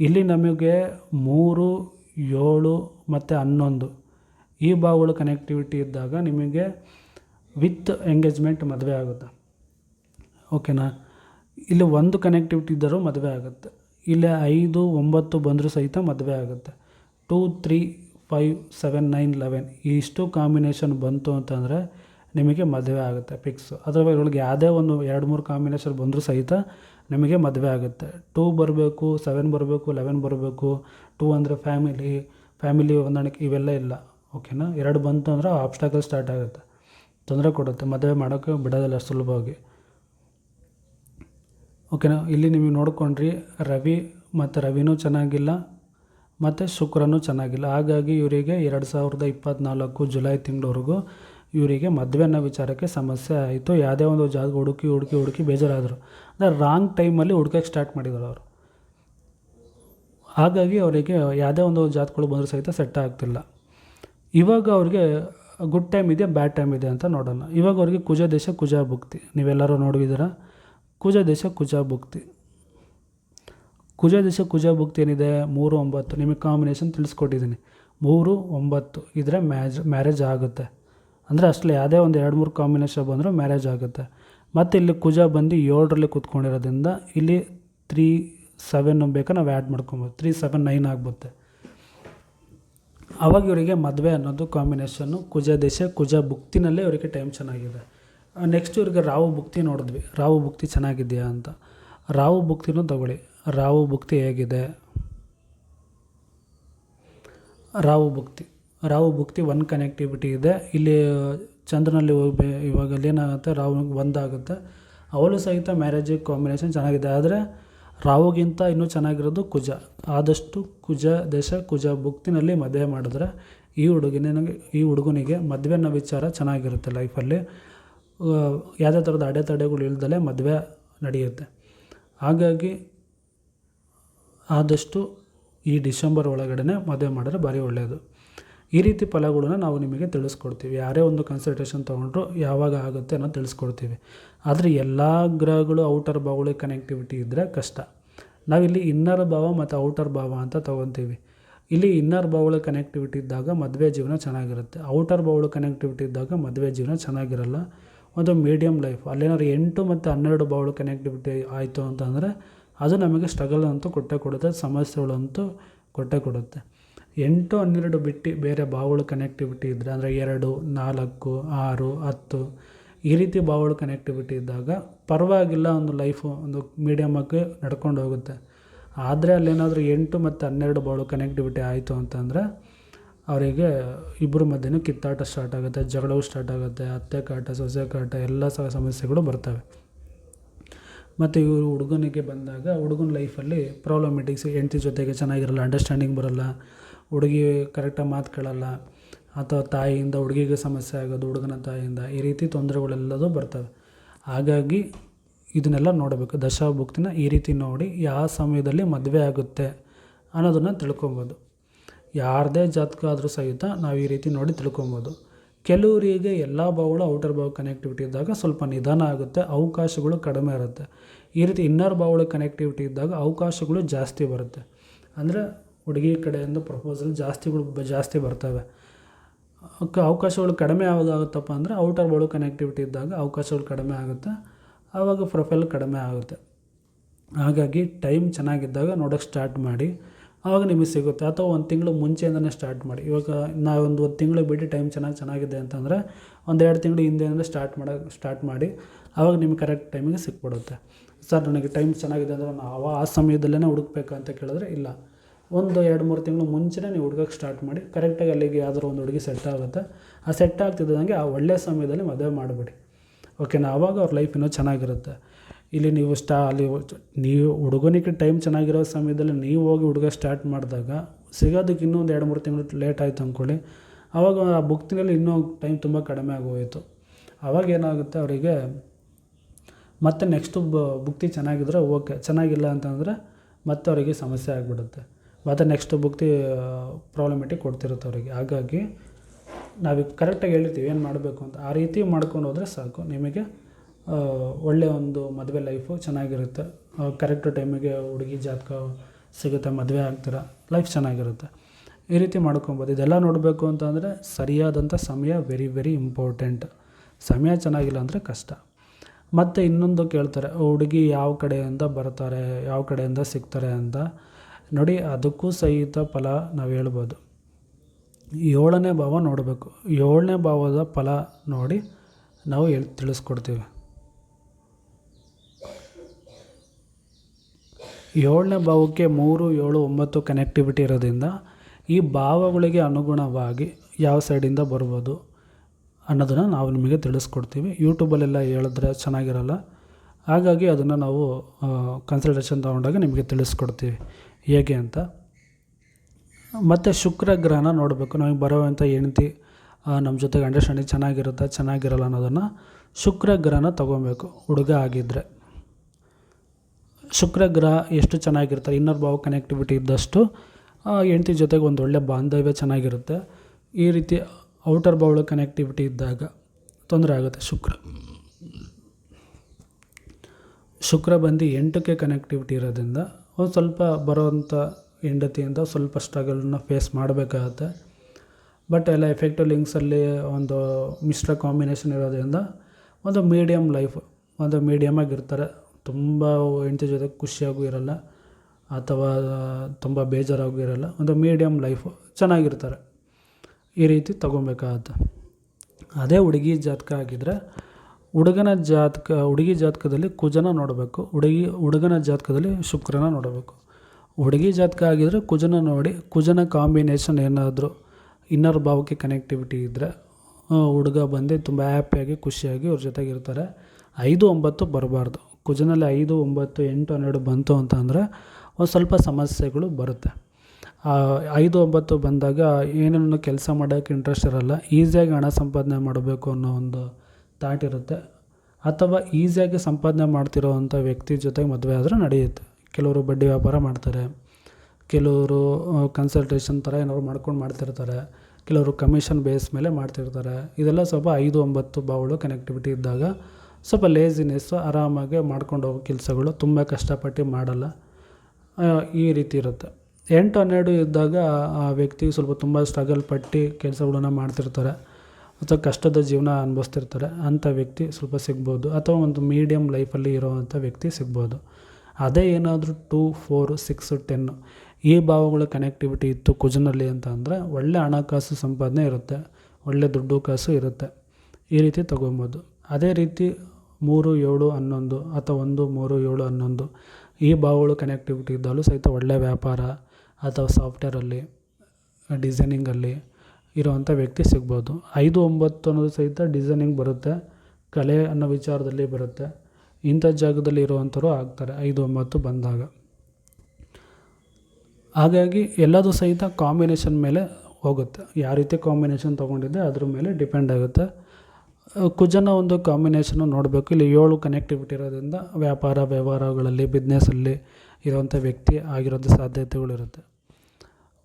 ಇಲ್ಲಿ ನಮಗೆ ಮೂರು, ಏಳು ಮತ್ತು ಹನ್ನೊಂದು ಈ ಭಾಗಗಳು ಕನೆಕ್ಟಿವಿಟಿ ಇದ್ದಾಗ ನಿಮಗೆ ವಿತ್ ಎಂಗೇಜ್ಮೆಂಟ್ ಮದುವೆ ಆಗುತ್ತೆ. ಓಕೆನಾ ಇಲ್ಲಿ ಒಂದು ಕನೆಕ್ಟಿವಿಟಿ ಇದ್ದರೂ ಮದುವೆ ಆಗುತ್ತೆ. ಇಲ್ಲಿ ಐದು, ಒಂಬತ್ತು ಬಂದರೂ ಸಹಿತ ಮದುವೆ ಆಗುತ್ತೆ. Two three five seven nine eleven ಇಷ್ಟು ಕಾಂಬಿನೇಷನ್ ಬಂತು ಅಂತಂದರೆ ನಿಮಗೆ ಮದುವೆ ಆಗುತ್ತೆ ಫಿಕ್ಸು ಅದರೊಳಗೆ ಯಾವುದೇ ಒಂದು ಎರಡು, ಮೂರು ಕಾಂಬಿನೇಷನ್ ಬಂದರೂ ಸಹಿತ ನಿಮಗೆ ಮದುವೆ ಆಗುತ್ತೆ. ಟೂ ಬರಬೇಕು ಸೆವೆನ್ ಬರಬೇಕು ಲೆವೆನ್ ಬರಬೇಕು. ಟೂ ಅಂದರೆ ಫ್ಯಾಮಿಲಿ ಫ್ಯಾಮಿಲಿ ಹೊಂದಾಣಿಕೆ ಇವೆಲ್ಲ ಇಲ್ಲ ಓಕೆನಾ ಎರಡು ಬಂತು ಅಂದರೆ ಆಬ್ಸ್ಟಾಕಲ್ ಸ್ಟಾರ್ಟ್ ಆಗುತ್ತೆ. ತೊಂದರೆ ಕೊಡುತ್ತೆ, ಮದುವೆ ಮಾಡೋಕ್ಕೆ ಬಿಡೋದಿಲ್ಲ ಸುಲಭವಾಗಿ. ಓಕೆನಾ ಇಲ್ಲಿ ನಿಮಗೆ ನೋಡ್ಕೊಂಡ್ರಿ, ರವಿ ಮತ್ತು ರವಿನೂ ಚೆನ್ನಾಗಿಲ್ಲ. ಮತ್ತು ಶುಕ್ರನೂ ಚೆನ್ನಾಗಿಲ್ಲ. ಹಾಗಾಗಿ ಇವರಿಗೆ ಎರಡು ಸಾವಿರದ ಇಪ್ಪತ್ತ್ನಾಲ್ಕು ಜುಲೈ ತಿಂಗಳವರೆಗೂ ಇವರಿಗೆ ಮದುವೆ ಅನ್ನೋ ವಿಚಾರಕ್ಕೆ ಸಮಸ್ಯೆ ಆಯಿತು. ಯಾವುದೇ ಒಂದು ಜಾಗ ಹುಡುಕಿ ಹುಡುಕಿ ಹುಡುಕಿ ಬೇಜಾರಾದರು. ಅಂದರೆ ರಾಂಗ್ ಟೈಮಲ್ಲಿ ಹುಡ್ಕೋಕ್ಕೆ ಸ್ಟಾರ್ಟ್ ಮಾಡಿದರು ಅವರು. ಹಾಗಾಗಿ ಅವರಿಗೆ ಯಾವುದೇ ಒಂದು ಜಾತ್ಗಳು ಬಂದರೂ ಸಹಿತ ಸೆಟ್ ಆಗ್ತಿಲ್ಲ. ಇವಾಗ ಅವ್ರಿಗೆ ಗುಡ್ ಟೈಮ್ ಇದೆ ಬ್ಯಾಡ್ ಟೈಮ್ ಇದೆ ಅಂತ ನೋಡೋಣ. ಇವಾಗ ಅವ್ರಿಗೆ ಕುಜ ದೇಶ ಕುಜ ಭುಕ್ತಿ. ನೀವೆಲ್ಲರೂ ನೋಡಿದ್ದೀರಾ ಕುಜ ದೇಶ ಕುಜ ಭುಕ್ತಿ. ಕುಜ ದೇಶ ಕುಜ ಭಕ್ತಿ ಏನಿದೆ? ಮೂರು, ಒಂಬತ್ತು. ನಿಮಗೆ ಕಾಂಬಿನೇಷನ್ ತಿಳಿಸ್ಕೊಟ್ಟಿದ್ದೀನಿ. ಮೂರು, ಒಂಬತ್ತು. ಇದ್ರೆ ಮ್ಯಾಜ್ ಮ್ಯಾರೇಜ್ ಆಗುತ್ತೆ. ಅಂದರೆ ಅಷ್ಟೇ ಯಾವುದೇ ಒಂದು ಎರಡು, ಮೂರು ಕಾಂಬಿನೇಷನ್ ಬಂದರೂ ಮ್ಯಾರೇಜ್ ಆಗುತ್ತೆ. ಮತ್ತು ಇಲ್ಲಿ ಕುಜ ಬಂದು ಏಳರಲ್ಲಿ ಕೂತ್ಕೊಂಡಿರೋದ್ರಿಂದ ಇಲ್ಲಿ ತ್ರೀ ಸೆವೆನ್ ಬೇಕಾ ನಾವು ಆ್ಯಡ್ ಮಾಡ್ಕೊಬೋದು. ತ್ರೀ ಸೆವೆನ್ ನೈನ್ ಆಗ್ಬುತ್ತೆ ಅವಾಗ ಇವರಿಗೆ ಮದುವೆ ಅನ್ನೋದು ಕಾಂಬಿನೇಷನ್ನು ಕುಜ ದೇಶ ಕುಜ ಭುಕ್ತಿನಲ್ಲೇ ಇವರಿಗೆ ಟೈಮ್ ಚೆನ್ನಾಗಿದೆ. ನೆಕ್ಸ್ಟ್ ಇವ್ರಿಗೆ ರಾವು ಭುಕ್ತಿ ನೋಡಿದ್ವಿ. ರಾವು ಭುಕ್ತಿ ಚೆನ್ನಾಗಿದೆಯಾ ಅಂತ. ರಾವು ಭುಕ್ತಿನೂ ತಗೊಳ್ಳಿ. ರಾವು ಭುಕ್ತಿ ಹೇಗಿದೆ? ರಾವು ಭುಕ್ತಿ. ರಾವು ಭುಕ್ತಿ ಒನ್ ಕನೆಕ್ಟಿವಿಟಿ ಇದೆ. ಇಲ್ಲಿ, ಚಂದ್ರನಲ್ಲಿ ಹೋಗ್ಬೇ ಇವಾಗ ಏನಾಗುತ್ತೆ ರಾವು ಒಂದಾಗುತ್ತೆ. ಅವಳು ಸಹಿತ ಮ್ಯಾರೇಜಿಗೆ ಕಾಂಬಿನೇಷನ್ ಚೆನ್ನಾಗಿದೆ. ಆದರೆ ರಾಹುಗಿಂತ ಇನ್ನೂ ಚೆನ್ನಾಗಿರೋದು ಕುಜ. ಆದಷ್ಟು ಕುಜ ದೇಶ, ಕುಜ ಭುಕ್ತಿನಲ್ಲಿ ಮದುವೆ ಮಾಡಿದ್ರೆ, ಈ ಹುಡುಗಿನ ಈ ಹುಡುಗನಿಗೆ ಮದುವೆ ಅನ್ನೋ ವಿಚಾರ ಚೆನ್ನಾಗಿರುತ್ತೆ ಲೈಫಲ್ಲಿ ಯಾವುದೇ ಥರದ ಅಡೆತಡೆಗಳು ಇಲ್ದಲೇ ಮದುವೆ ನಡೆಯುತ್ತೆ. ಹಾಗಾಗಿ ಆದಷ್ಟು ಈ ಡಿಸೆಂಬರ್ ಒಳಗಡೆ ಮದುವೆ ಮಾಡಿದ್ರೆ ಭಾರಿ ಒಳ್ಳೆಯದು ಈ ರೀತಿ ಫಲಗಳನ್ನ ನಾವು ನಿಮಗೆ ತಿಳಿಸ್ಕೊಡ್ತೀವಿ. ಯಾರೇ ಒಂದು ಕನ್ಸಲ್ಟೇಷನ್ ತೊಗೊಂಡ್ರು ಯಾವಾಗ ಆಗುತ್ತೆ ಅನ್ನೋದು ತಿಳಿಸ್ಕೊಡ್ತೀವಿ. ಆದರೆ ಎಲ್ಲ ಗ್ರಹಗಳು ಔಟರ್ ಭಾವಗಳ ಕನೆಕ್ಟಿವಿಟಿ ಇದ್ದರೆ ಕಷ್ಟ. ನಾವಿಲ್ಲಿ ಇನ್ನರ್ ಭಾವ ಮತ್ತು ಔಟರ್ ಭಾವ ಅಂತ ತೊಗೊತೀವಿ. ಇಲ್ಲಿ ಇನ್ನರ್ ಭಾವಗಳ ಕನೆಕ್ಟಿವಿಟಿ ಇದ್ದಾಗ ಮದುವೆ ಜೀವನ ಚೆನ್ನಾಗಿರುತ್ತೆ. ಔಟರ್ ಭಾವಗಳ ಕನೆಕ್ಟಿವಿಟಿ ಇದ್ದಾಗ ಮದುವೆ ಜೀವನ ಚೆನ್ನಾಗಿರಲ್ಲ. ಒಂದು ಮೀಡಿಯಮ್ ಲೈಫ್ ಅಲ್ಲೇನಾದ್ರು ಎಂಟು ಮತ್ತು ಹನ್ನೆರಡು ಭಾವಗಳ ಕನೆಕ್ಟಿವಿಟಿ ಆಯಿತು ಅಂತಂದರೆ ಅದು ನಮಗೆ ಸ್ಟ್ರಗಲ್ ಅಂತೂ ಕೊಟ್ಟೇ ಕೊಡುತ್ತೆ, ಸಮಸ್ಯೆಗಳಂತೂ ಕೊಟ್ಟೇ ಕೊಡುತ್ತೆ. ಎಂಟು, ಹನ್ನೆರಡು ಬಿಟ್ಟು ಬೇರೆ ಬಾವುಳ ಕನೆಕ್ಟಿವಿಟಿ ಇದ್ದರೆ ಅಂದರೆ ಎರಡು, ನಾಲ್ಕು, ಆರು, ಹತ್ತು, ಈ ರೀತಿ ಬಾವುಳ ಕನೆಕ್ಟಿವಿಟಿ ಇದ್ದಾಗ ಪರವಾಗಿಲ್ಲ ಒಂದು ಲೈಫು ಒಂದು ಮೀಡಿಯಮಾಗಿ ನಡ್ಕೊಂಡು ಹೋಗುತ್ತೆ. ಆದರೆ ಅಲ್ಲೇನಾದರೂ ಎಂಟು ಮತ್ತು ಹನ್ನೆರಡು ಬಾವುಳ ಕನೆಕ್ಟಿವಿಟಿ ಆಯಿತು ಅಂತಂದರೆ ಅವರಿಗೆ ಇಬ್ಬರ ಮಧ್ಯೆಯೂ ಕಿತ್ತಾಟ ಸ್ಟಾರ್ಟ್ ಆಗುತ್ತೆ, ಜಗಳವು ಸ್ಟಾರ್ಟ್ ಆಗುತ್ತೆ, ಅತ್ತೆ ಕಾಟ, ಸೊಸೆ ಕಾಟ, ಎಲ್ಲ ಸಹ ಸಮಸ್ಯೆಗಳು ಬರ್ತವೆ. ಮತ್ತು ಇವರು ಹುಡುಗನಿಗೆ ಬಂದಾಗ ಹುಡುಗನ ಲೈಫಲ್ಲಿ ಪ್ರಾಬ್ಲಮೆಟಿಕ್ಸ್ ಹೆಂಡ್ತಿ ಜೊತೆಗೆ ಚೆನ್ನಾಗಿರಲ್ಲ ಅಂಡರ್ಸ್ಟ್ಯಾಂಡಿಂಗ್ ಬರಲ್ಲ, ಹುಡುಗಿ ಕರೆಕ್ಟಾಗಿ ಮಾತು ಕೇಳಲ್ಲ, ಅಥವಾ ತಾಯಿಯಿಂದ ಹುಡುಗಿಗೆ ಸಮಸ್ಯೆ ಆಗೋದು, ಹುಡುಗನ ತಾಯಿಯಿಂದ, ಈ ರೀತಿ ತೊಂದರೆಗಳೆಲ್ಲದೂ ಬರ್ತವೆ. ಹಾಗಾಗಿ ಇದನ್ನೆಲ್ಲ ನೋಡಬೇಕು. ದಶಾಭುಕ್ತಿನ ಈ ರೀತಿ ನೋಡಿ ಯಾವ ಸಮಯದಲ್ಲಿ ಮದುವೆ ಆಗುತ್ತೆ ಅನ್ನೋದನ್ನು ತಿಳ್ಕೊಬೋದು. ಯಾರದೇ ಜಾತಕ ಆದರೂ ಸಹಿತ ನಾವು ಈ ರೀತಿ ನೋಡಿ ತಿಳ್ಕೊಬೋದು. ಕೆಲವರಿಗೆ ಎಲ್ಲ ಬಾವುಗಳು ಔಟರ್ ಬಾವು ಕನೆಕ್ಟಿವಿಟಿ ಇದ್ದಾಗ ಸ್ವಲ್ಪ ನಿಧಾನ ಆಗುತ್ತೆ, ಅವಕಾಶಗಳು ಕಡಿಮೆ ಇರುತ್ತೆ. ಈ ರೀತಿ ಇನ್ನರ್ ಬಾವುಗಳ ಕನೆಕ್ಟಿವಿಟಿ ಇದ್ದಾಗ ಅವಕಾಶಗಳು ಜಾಸ್ತಿ ಬರುತ್ತೆ. ಅಂದರೆ ಹುಡುಗಿ ಕಡೆಯಿಂದ ಪ್ರಪೋಸಲ್ ಜಾಸ್ತಿಗಳು ಜಾಸ್ತಿ ಬರ್ತವೆ. ಅವಕಾಶಗಳು ಕಡಿಮೆ ಆಗೋದಾಗುತ್ತಪ್ಪ ಅಂದರೆ ಔಟರ್ ಬಾವು ಕನೆಕ್ಟಿವಿಟಿ ಇದ್ದಾಗ ಅವಕಾಶಗಳು ಕಡಿಮೆ ಆಗುತ್ತೆ, ಆವಾಗ ಪ್ರೊಫೈಲ್ ಕಡಿಮೆ ಆಗುತ್ತೆ. ಹಾಗಾಗಿ ಟೈಮ್ ಚೆನ್ನಾಗಿದ್ದಾಗ ನೋಡೋಕ್ಕೆ ಸ್ಟಾರ್ಟ್ ಮಾಡಿ. ಆವಾಗ ನಿಮಗೆ ಸಿಗುತ್ತೆ. ಅಥವಾ ಒಂದು ತಿಂಗಳು ಮುಂಚೆಯಿಂದನೇ ಸ್ಟಾರ್ಟ್ ಮಾಡಿ. ಇವಾಗ ನಾವೊಂದು ಒಂದು ತಿಂಗಳು ಬಿಟ್ಟು ಟೈಮ್ ಚೆನ್ನಾಗಿ ಚೆನ್ನಾಗಿದೆ ಅಂತಂದರೆ ಒಂದು ಎರಡು ತಿಂಗಳು ಹಿಂದೆಯಿಂದ ಸ್ಟಾರ್ಟ್ ಮಾಡೋಕೆ ಸ್ಟಾರ್ಟ್ ಮಾಡಿ ಆವಾಗ ನಿಮ್ಗೆ ಕರೆಕ್ಟ್ ಟೈಮಿಗೆ ಸಿಕ್ಬಿಡುತ್ತೆ. ಸರ್, ನನಗೆ ಟೈಮ್ ಚೆನ್ನಾಗಿದೆ ಅಂದರೆ ನಾವು ಆ ಸಮಯದಲ್ಲೇ ಹುಡುಕ್ಬೇಕು ಅಂತ ಕೇಳಿದ್ರೆ ಇಲ್ಲ. ಒಂದು ಎರಡು ಮೂರು ತಿಂಗಳು ಮುಂಚೆನೇ ನೀವು ಹುಡುಗಕ್ಕೆ ಸ್ಟಾರ್ಟ್ ಮಾಡಿ ಕರೆಕ್ಟಾಗಿ ಅಲ್ಲಿಗೆ ಯಾವ್ದಾದ್ರು ಒಂದು ಹುಡುಗಿ ಸೆಟ್ ಆಗುತ್ತೆ. ಆ ಸೆಟ್ ಆಗ್ತಿದ್ದಂಗೆ ಆ ಒಳ್ಳೆಯ ಸಮಯದಲ್ಲಿ ಮದುವೆ ಮಾಡಿಬಿಡಿ. ಓಕೆನಾ ಆವಾಗ ಅವ್ರ ಲೈಫ್ ಇನ್ನೂ ಚೆನ್ನಾಗಿರುತ್ತೆ. ಇಲ್ಲಿ ನೀವು ಸ್ಟಾ, ಅಲ್ಲಿ ನೀವು ಹುಡುಗನಿಗೆ ಟೈಮ್ ಚೆನ್ನಾಗಿರೋ ಸಮಯದಲ್ಲಿ ನೀವು ಹೋಗಿ ಹುಡುಗ ಸ್ಟಾರ್ಟ್ ಮಾಡಿದಾಗ ಸಿಗೋದಕ್ಕೆ ಇನ್ನೂ ಒಂದು ಎರಡು, ಮೂರು ತಿಂಗಳು ಲೇಟ್ ಆಯಿತು ಅಂದ್ಕೊಳ್ಳಿ. ಆವಾಗ ಆ ಬುಕ್ತಿನಲ್ಲಿ ಇನ್ನೂ ಟೈಮ್ ತುಂಬ ಕಡಿಮೆ ಆಗೋಯಿತು. ಆವಾಗ ಏನಾಗುತ್ತೆ ಅವರಿಗೆ, ಮತ್ತೆ ನೆಕ್ಸ್ಟು ಬ ಬುಕ್ತಿ ಚೆನ್ನಾಗಿದ್ರೆ ಓಕೆ ಚೆನ್ನಾಗಿಲ್ಲ ಅಂತಂದರೆ ಮತ್ತೆ ಅವರಿಗೆ ಸಮಸ್ಯೆ ಆಗಿಬಿಡುತ್ತೆ. ಮತ್ತು ನೆಕ್ಸ್ಟ್ ಬುಕ್ತಿ ಪ್ರಾಬ್ಲಮೆಟಿಕ್ ಕೊಡ್ತಿರುತ್ತೆ ಅವರಿಗೆ. ಹಾಗಾಗಿ ನಾವು ಕರೆಕ್ಟಾಗಿ ಹೇಳಿರ್ತೀವಿ, ಏನು ಮಾಡಬೇಕು ಅಂತ. ಆ ರೀತಿ ಮಾಡ್ಕೊಂಡು ಹೋದರೆ ಸಾಕು. ನಿಮಗೆ ಒಳ್ಳೆಯ ಒಂದು ಮದುವೆ ಲೈಫು ಚೆನ್ನಾಗಿರುತ್ತೆ. ಕರೆಕ್ಟ್ ಟೈಮಿಗೆ ಹುಡುಗಿ ಜಾತಕ ಸಿಗುತ್ತೆ, ಮದುವೆ ಆಗ್ತೀರ ಲೈಫ್ ಚೆನ್ನಾಗಿರುತ್ತೆ. ಈ ರೀತಿ ಮಾಡ್ಕೊಬೋದು. ಇದೆಲ್ಲ ನೋಡಬೇಕು ಅಂತಂದರೆ ಸರಿಯಾದಂಥ ಸಮಯ ವೆರಿ ವೆರಿ ಇಂಪಾರ್ಟೆಂಟ್ ಸಮಯ ಚೆನ್ನಾಗಿಲ್ಲ ಅಂದರೆ ಕಷ್ಟ. ಮತ್ತು ಇನ್ನೊಂದು ಕೇಳ್ತಾರೆ ಹುಡುಗಿ ಯಾವ ಕಡೆಯಿಂದ ಬರ್ತಾರೆ, ಯಾವ ಕಡೆಯಿಂದ ಸಿಗ್ತಾರೆ ಅಂತ. ನೋಡಿ, ಅದಕ್ಕೂ ಸಹಿತ ಫಲ ನಾವು ಹೇಳ್ಬೋದು. ಏಳನೇ ಭಾವ ನೋಡಬೇಕು. ಏಳನೇ ಭಾವದ ಫಲ ನೋಡಿ ನಾವು ಹೇಳಿ, ತಿಳಿಸ್ಕೊಡ್ತೀವಿ. ಏಳನೇ ಭಾವಕ್ಕೆ ಮೂರು, ಏಳು, ಒಂಬತ್ತು ಕನೆಕ್ಟಿವಿಟಿ ಇರೋದ್ರಿಂದ ಈ ಭಾವಗಳಿಗೆ ಅನುಗುಣವಾಗಿ ಯಾವ ಸೈಡಿಂದ ಬರ್ಬೋದು ಅನ್ನೋದನ್ನು ನಾವು ನಿಮಗೆ ತಿಳಿಸ್ಕೊಡ್ತೀವಿ. ಯೂಟ್ಯೂಬಲ್ಲೆಲ್ಲ ಹೇಳಿದ್ರೆ ಚೆನ್ನಾಗಿರಲ್ಲ. ಹಾಗಾಗಿ ಅದನ್ನು ನಾವು ಕನ್ಸಲ್ಟೇಷನ್ ತೊಗೊಂಡಾಗ ನಿಮಗೆ ತಿಳಿಸ್ಕೊಡ್ತೀವಿ. ಹೇಗೆ ಅಂತ. ಮತ್ತು ಶುಕ್ರ ಗ್ರಹನ ನೋಡಬೇಕು. ನಮಗೆ ಬರೋವಂಥ ಹೆಂಡತಿ ನಮ್ಮ ಜೊತೆಗೆ ಅಂಡರ್ಸ್ಟ್ಯಾಂಡಿಂಗ್ ಚೆನ್ನಾಗಿರುತ್ತಾ, ಚೆನ್ನಾಗಿರಲ್ಲ ಅನ್ನೋದನ್ನು ಶುಕ್ರ ಗ್ರಹನ ತೊಗೊಬೇಕು. ಹುಡುಗ ಆಗಿದ್ದರೆ ಶುಕ್ರ ಗ್ರಹ ಎಷ್ಟು ಚೆನ್ನಾಗಿರ್ತಾರೆ ಇನ್ನರ್ ಭಾವ ಕನೆಕ್ಟಿವಿಟಿ ಇದ್ದಷ್ಟು ಹೆಂಡ್ತಿ ಜೊತೆಗೆ ಒಂದು ಒಳ್ಳೆಯ ಬಾಂಧವ್ಯ ಚೆನ್ನಾಗಿರುತ್ತೆ. ಈ ರೀತಿ ಔಟರ್ ಬೌಳ ಕನೆಕ್ಟಿವಿಟಿ ಇದ್ದಾಗ ತೊಂದರೆ ಆಗುತ್ತೆ ಶುಕ್ರ. ಶುಕ್ರ ಬಂದು ಎಂಟಕ್ಕೆ ಕನೆಕ್ಟಿವಿಟಿ ಇರೋದ್ರಿಂದ ಒಂದು ಸ್ವಲ್ಪ ಬರೋವಂಥ ಹೆಂಡತಿಯಿಂದ ಸ್ವಲ್ಪ ಸ್ಟ್ರಗಲ್ನ ಫೇಸ್ ಮಾಡಬೇಕಾಗತ್ತೆ. ಬಟ್ ಎಲ್ಲ ಎಫೆಕ್ಟಿವ್ ಲಿಂಕ್ಸಲ್ಲಿ ಒಂದು ಮಿಶ್ರ ಕಾಂಬಿನೇಷನ್ ಇರೋದ್ರಿಂದ ಒಂದು ಮೀಡಿಯಮ್ ಲೈಫ್ ಒಂದು ಮೀಡಿಯಮ್ ಇರ್ತಾರೆ ತುಂಬ ಹೆಂಡತಿ ಜೊತೆ ಖುಷಿಯಾಗೂ ಇರಲ್ಲ ಅಥವಾ ತುಂಬ ಬೇಜಾರಾಗೂ ಇರಲ್ಲ. ಒಂದು ಮೀಡಿಯಮ್ ಲೈಫು ಚೆನ್ನಾಗಿರ್ತಾರೆ. ಈ ರೀತಿ ತೊಗೊಬೇಕಾದ ಅದೇ ಹುಡುಗಿ ಜಾತಕ ಆಗಿದ್ದರೆ ಹುಡುಗನ ಜಾತಕ, ಹುಡುಗಿ ಜಾತಕದಲ್ಲಿ ಕುಜನ ನೋಡಬೇಕು. ಹುಡುಗಿ, ಹುಡುಗನ ಜಾತಕದಲ್ಲಿ ಶುಕ್ರನ ನೋಡಬೇಕು. ಹುಡುಗಿ ಜಾತಕ ಆಗಿದ್ದರೆ ಕುಜನ ನೋಡಿ, ಕುಜನ ಕಾಂಬಿನೇಷನ್ ಏನಾದರೂ ಇನ್ನರ್ ಭಾವಕ್ಕೆ ಕನೆಕ್ಟಿವಿಟಿ ಇದ್ದರೆ ಹುಡುಗ ಬಂದು ತುಂಬ ಹ್ಯಾಪಿಯಾಗಿ ಖುಷಿಯಾಗಿ ಅವ್ರ ಜೊತೆಗೆ ಇರ್ತಾರೆ ಐದು ಒಂಬತ್ತು ಬರಬಾರ್ದು. ಕುಜನಲ್ಲಿ ಐದು, ಒಂಬತ್ತು, ಎಂಟು, ಹನ್ನೆರಡು ಬಂತು ಅಂತ ಅಂದರೆ ಒಂದು ಸ್ವಲ್ಪ ಸಮಸ್ಯೆಗಳು ಬರುತ್ತೆ. ಐದು, ಒಂಬತ್ತು ಬಂದಾಗ ಏನೇನು ಕೆಲಸ ಮಾಡೋಕ್ಕೆ ಇಂಟ್ರೆಸ್ಟ್ ಇರಲ್ಲ ಈಸಿಯಾಗಿ ಹಣ ಸಂಪಾದನೆ ಮಾಡಬೇಕು ಅನ್ನೋ ಒಂದು ಥಾಟ್ ಇರುತ್ತೆ. ಅಥವಾ ಈಸಿಯಾಗಿ ಸಂಪಾದನೆ ಮಾಡ್ತಿರೋವಂಥ ವ್ಯಕ್ತಿ ಜೊತೆಗೆ ಮದುವೆ ಆದರೆ ನಡೆಯುತ್ತೆ. ಕೆಲವರು ಬಡ್ಡಿ ವ್ಯಾಪಾರ ಮಾಡ್ತಾರೆ, ಕೆಲವರು ಕನ್ಸಲ್ಟೇಷನ್ ಥರ ಏನಾದ್ರು ಮಾಡ್ಕೊಂಡು ಮಾಡ್ತಿರ್ತಾರೆ, ಕೆಲವರು ಕಮಿಷನ್ ಬೇಸ್ ಮೇಲೆ ಮಾಡ್ತಿರ್ತಾರೆ. ಇದೆಲ್ಲ ಸ್ವಲ್ಪ ಐದು, ಒಂಬತ್ತು ಬಾವುಗಳು ಕನೆಕ್ಟಿವಿಟಿ ಇದ್ದಾಗ ಸ್ವಲ್ಪ ಲೇಸಿನೆಸ್ಸು ಆರಾಮಾಗಿ ಮಾಡ್ಕೊಂಡು ಹೋಗೋ ಕೆಲಸಗಳು ತುಂಬ ಕಷ್ಟಪಟ್ಟು ಮಾಡಲ್ಲ. ಈ ರೀತಿ ಇರುತ್ತೆ. ಎಂಟು, ಹನ್ನೆರಡು ಇದ್ದಾಗ ಆ ವ್ಯಕ್ತಿ ಸ್ವಲ್ಪ ತುಂಬ ಸ್ಟ್ರಗಲ್ ಪಟ್ಟು ಕೆಲಸಗಳನ್ನ ಮಾಡ್ತಿರ್ತಾರೆ. ಅಥವಾ ಕಷ್ಟದ ಜೀವನ ಅನುಭವಿಸ್ತಿರ್ತಾರೆ. ಅಂಥ ವ್ಯಕ್ತಿ ಸ್ವಲ್ಪ ಸಿಗ್ಬೋದು. ಅಥವಾ ಒಂದು ಮೀಡಿಯಮ್ ಲೈಫಲ್ಲಿ ಇರೋವಂಥ ವ್ಯಕ್ತಿ ಸಿಗ್ಬೋದು. ಅದೇ ಏನಾದರೂ ಟೂ, ಫೋರ್, ಸಿಕ್ಸ್ ಟೆನ್ನು ಈ ಭಾವಗಳ ಕನೆಕ್ಟಿವಿಟಿ ಇತ್ತು ಕುಜನಲ್ಲಿ ಅಂತ ಅಂದರೆ ಒಳ್ಳೆ ಹಣಕಾಸು ಸಂಪಾದನೆ ಇರುತ್ತೆ. ಒಳ್ಳೆ ದುಡ್ಡು ಕಾಸು ಇರುತ್ತೆ. ಈ ರೀತಿ ತೊಗೊಬೋದು. ಅದೇ ರೀತಿ ಮೂರು ಏಳು ಹನ್ನೊಂದು ಅಥವಾ ಒಂದು ಮೂರು ಏಳು ಹನ್ನೊಂದು ಈ ಬಾವುಗಳು ಕನೆಕ್ಟಿವಿಟಿ ಇದ್ದಾಗಲೂ ಸಹಿತ ಒಳ್ಳೆಯ ವ್ಯಾಪಾರ ಅಥವಾ ಸಾಫ್ಟ್ವೇರಲ್ಲಿ ಡಿಸೈನಿಂಗಲ್ಲಿ ಇರುವಂಥ ವ್ಯಕ್ತಿ ಸಿಗ್ಬೋದು. ಐದು ಒಂಬತ್ತು ಅನ್ನೋದು ಸಹಿತ ಡಿಸೈನಿಂಗ್ ಬರುತ್ತೆ, ಕಲೆ ಅನ್ನೋ ವಿಚಾರದಲ್ಲಿ ಬರುತ್ತೆ, ಇಂಥ ಜಾಗದಲ್ಲಿ ಇರುವಂಥವ್ರು ಆಗ್ತಾರೆ, ಐದು ಒಂಬತ್ತು ಬಂದಾಗ. ಹಾಗಾಗಿ ಎಲ್ಲದೂ ಸಹಿತ ಕಾಂಬಿನೇಷನ್ ಮೇಲೆ ಹೋಗುತ್ತೆ. ಯಾವ ರೀತಿ ಕಾಂಬಿನೇಷನ್ ತೊಗೊಂಡಿದ್ದೆ ಅದ್ರ ಮೇಲೆ ಡಿಪೆಂಡ್ ಆಗುತ್ತೆ. ಕುಜನ ಒಂದು ಕಾಂಬಿನೇಷನ್ನು ನೋಡಬೇಕು. ಇಲ್ಲಿ ಏಳು ಕನೆಕ್ಟಿವಿಟಿ ಇರೋದ್ರಿಂದ ವ್ಯಾಪಾರ, ವ್ಯವಹಾರಗಳಲ್ಲಿ ಬಿಸ್ನೆಸ್ಸಲ್ಲಿ ಇರುವಂಥ ವ್ಯಕ್ತಿ ಆಗಿರೋಂಥ ಸಾಧ್ಯತೆಗಳಿರುತ್ತೆ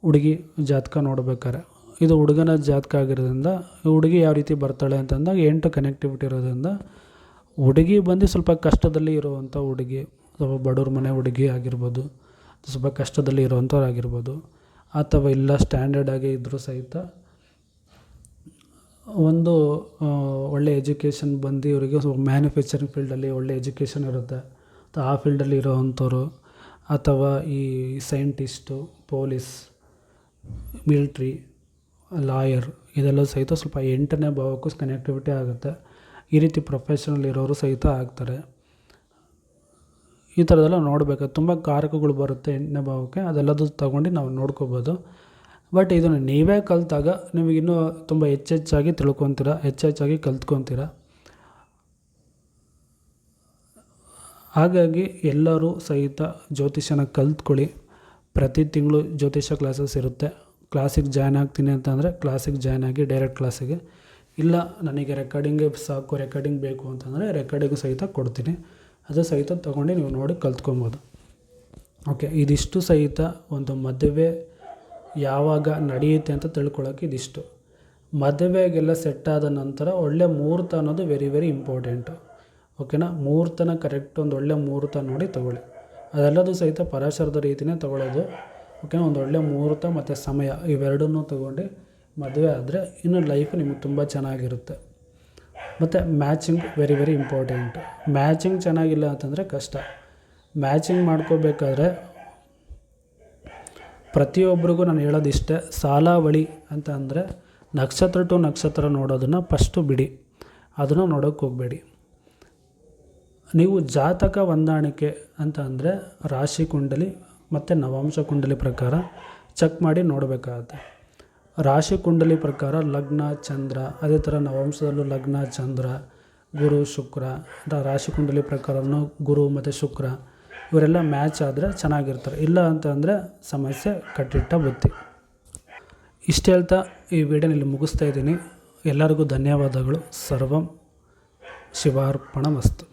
ಹುಡುಗಿ ಜಾತಕ ನೋಡ್ಬೇಕಾರೆ ಇದು ಹುಡುಗನ ಜಾತಕ ಆಗಿರೋದ್ರಿಂದ ಹುಡುಗಿ ಯಾವ ರೀತಿ ಬರ್ತಾಳೆ ಅಂತಂದಾಗ ಎಂಟು ಕನೆಕ್ಟಿವಿಟಿ ಇರೋದ್ರಿಂದ ಹುಡುಗಿ ಬಂದು ಸ್ವಲ್ಪ ಕಷ್ಟದಲ್ಲಿ ಇರುವಂಥ ಹುಡುಗಿ, ಸ್ವಲ್ಪ ಬಡವ್ರ ಮನೆ ಹುಡುಗಿ ಆಗಿರ್ಬೋದು, ಸ್ವಲ್ಪ ಕಷ್ಟದಲ್ಲಿ ಇರುವಂಥವ್ರು ಆಗಿರ್ಬೋದು, ಅಥವಾ ಇಲ್ಲ ಸ್ಟ್ಯಾಂಡರ್ಡ್ ಆಗಿ ಇದ್ದರೂ ಸಹಿತ ಒಂದು ಒಳ್ಳೆ ಎಜುಕೇಷನ್ ಬಂದು ಇವರಿಗೆ ಮ್ಯಾನುಫ್ಯಾಕ್ಚರಿಂಗ್ ಫೀಲ್ಡಲ್ಲಿ ಒಳ್ಳೆ ಎಜುಕೇಷನ್ ಇರುತ್ತೆ. ಅಥವಾ ಆ ಫೀಲ್ಡಲ್ಲಿ ಇರೋವಂಥವ್ರು ಅಥವಾ ಈ ಸೈಂಟಿಸ್ಟು, ಪೊಲೀಸ್, ಮಿಲ್ಟ್ರಿ, ಲಾಯರ್ ಇದೆಲ್ಲ ಸಹಿತ ಸ್ವಲ್ಪ ಎಂಟನೇ ಭಾವಕ್ಕೂ ಕನೆಕ್ಟಿವಿಟಿ ಆಗುತ್ತೆ. ಈ ರೀತಿ ಪ್ರೊಫೆಷನಲ್ ಇರೋರು ಸಹಿತ ಆಗ್ತಾರೆ. ಈ ಥರದೆಲ್ಲ ನೋಡಬೇಕು ತುಂಬ ಕಾರಕಗಳು ಬರುತ್ತೆ ಎಂಟನೇ ಭಾವಕ್ಕೆ ಅದೆಲ್ಲದೂ ತಗೊಂಡು ನಾವು ನೋಡ್ಕೋಬೋದು. ಬಟ್ ಇದನ್ನು ನೀವೇ ಕಲಿತಾಗ ನಿಮಗಿನ್ನೂ ತುಂಬ ಹೆಚ್ಚೆಚ್ಚಾಗಿ ತಿಳ್ಕೊತೀರ, ಹೆಚ್ಚೆಚ್ಚಾಗಿ ಕಲ್ತ್ಕೊತೀರ? ಹಾಗಾಗಿ ಎಲ್ಲರೂ ಸಹಿತ ಜ್ಯೋತಿಷ್ಯನ ಕಲ್ತ್ಕೊಳ್ಳಿ. ಪ್ರತಿ ತಿಂಗಳು ಜ್ಯೋತಿಷ್ಯ ಕ್ಲಾಸಸ್ ಇರುತ್ತೆ. ಕ್ಲಾಸಿಗೆ ಜಾಯ್ನ್ ಆಗ್ತೀನಿ ಅಂತಂದರೆ ಕ್ಲಾಸಿಗೆ ಜಾಯ್ನ್ ಆಗಿ ಡೈರೆಕ್ಟ್ ಕ್ಲಾಸಿಗೆ ಇಲ್ಲ, ನನಗೆ ರೆಕಾರ್ಡಿಂಗೇ ಸಾಕು ರೆಕಾರ್ಡಿಂಗ್ ಬೇಕು ಅಂತಂದರೆ ರೆಕಾರ್ಡಿಂಗ್ ಸಹಿತ ಕೊಡ್ತೀನಿ. ಅದು ಸಹಿತ ತೊಗೊಂಡು ನೀವು ನೋಡಿ ಕಲ್ತ್ಕೊಬೋದು. ಓಕೆ ಇದಿಷ್ಟು ಸಹಿತ ಒಂದು ಮದುವೆ ಯಾವಾಗ ನಡೆಯುತ್ತೆ ಅಂತ ತಿಳ್ಕೊಳ್ಳೋಕೆ ಇದಿಷ್ಟು. ಮದುವೆಗೆಲ್ಲ ಸೆಟ್ ಆದ ನಂತರ ಒಳ್ಳೆ ಮುಹೂರ್ತ ಅನ್ನೋದು ವೆರಿ ವೆರಿ ಇಂಪಾರ್ಟೆಂಟು ಓಕೆನಾ ಮುಹೂರ್ತನ ಕರೆಕ್ಟ್ ಒಂದು ಒಳ್ಳೆ ಮುಹೂರ್ತ ನೋಡಿ ತಗೊಳ್ಳಿ. ಅದೆಲ್ಲದೂ ಸಹಿತ ಪರಾಶರದ ರೀತಿಯೇ ತಗೊಳ್ಳೋದು. ಓಕೆನಾ ಒಂದು ಒಳ್ಳೆ ಮುಹೂರ್ತ ಮತ್ತು ಸಮಯ ಇವೆರಡನ್ನೂ ತೊಗೊಂಡು ಮದುವೆ ಆದರೆ ಇನ್ನು ಲೈಫ್ ನಿಮಗೆ ತುಂಬ ಚೆನ್ನಾಗಿರುತ್ತೆ. ಮತ್ತು matching very very important matching ಚೆನ್ನಾಗಿಲ್ಲ ಅಂತಂದರೆ ಕಷ್ಟ. ಮ್ಯಾಚಿಂಗ್ ಮಾಡ್ಕೋಬೇಕಾದ್ರೆ ಪ್ರತಿಯೊಬ್ಬರಿಗೂ ನಾನು ಹೇಳೋದಿಷ್ಟೇ ಸಾಲಾವಳಿ ಅಂತ ಅಂದರೆ ನಕ್ಷತ್ರ ಟು ನಕ್ಷತ್ರ ನೋಡೋದನ್ನು ಫಸ್ಟು ಬಿಡಿ, ಅದನ್ನು ನೋಡೋಕ್ಕೆ ಹೋಗಬೇಡಿ. ನೀವು ಜಾತಕ ಹೊಂದಾಣಿಕೆ ಅಂತ ಅಂದರೆ ರಾಶಿ ಕುಂಡಲಿ ಮತ್ತು ನವಾಂಶ ಕುಂಡಲಿ ಪ್ರಕಾರ ಚೆಕ್ ಮಾಡಿ ನೋಡಬೇಕಾಗತ್ತೆ. ರಾಶಿ ಕುಂಡಲಿ ಪ್ರಕಾರ ಲಗ್ನ, ಚಂದ್ರ, ಅದೇ ಥರ ನವಾಂಶದಲ್ಲೂ ಲಗ್ನ, ಚಂದ್ರ, ಗುರು, ಶುಕ್ರ ರಾಶಿ ಕುಂಡಲಿ ಪ್ರಕಾರನೂ ಗುರು ಮತ್ತು ಶುಕ್ರ. ಇವರೆಲ್ಲ ಮ್ಯಾಚ್ ಆದರೆ ಚೆನ್ನಾಗಿರ್ತಾರೆ. ಇಲ್ಲ ಅಂತಂದರೆ ಸಮಸ್ಯೆ ಕಟ್ಟಿಟ್ಟ ಬುತ್ತಿ. ಇಷ್ಟು ಹೇಳ್ತಾ ಈ ವಿಡಿಯೋನ ಇಲ್ಲಿ ಮುಗಿಸ್ತಾ ಇದ್ದೀನಿ. ಎಲ್ಲರಿಗೂ ಧನ್ಯವಾದಗಳು. ಸರ್ವಂ ಶಿವಾರ್ಪಣ ಮಸ್ತು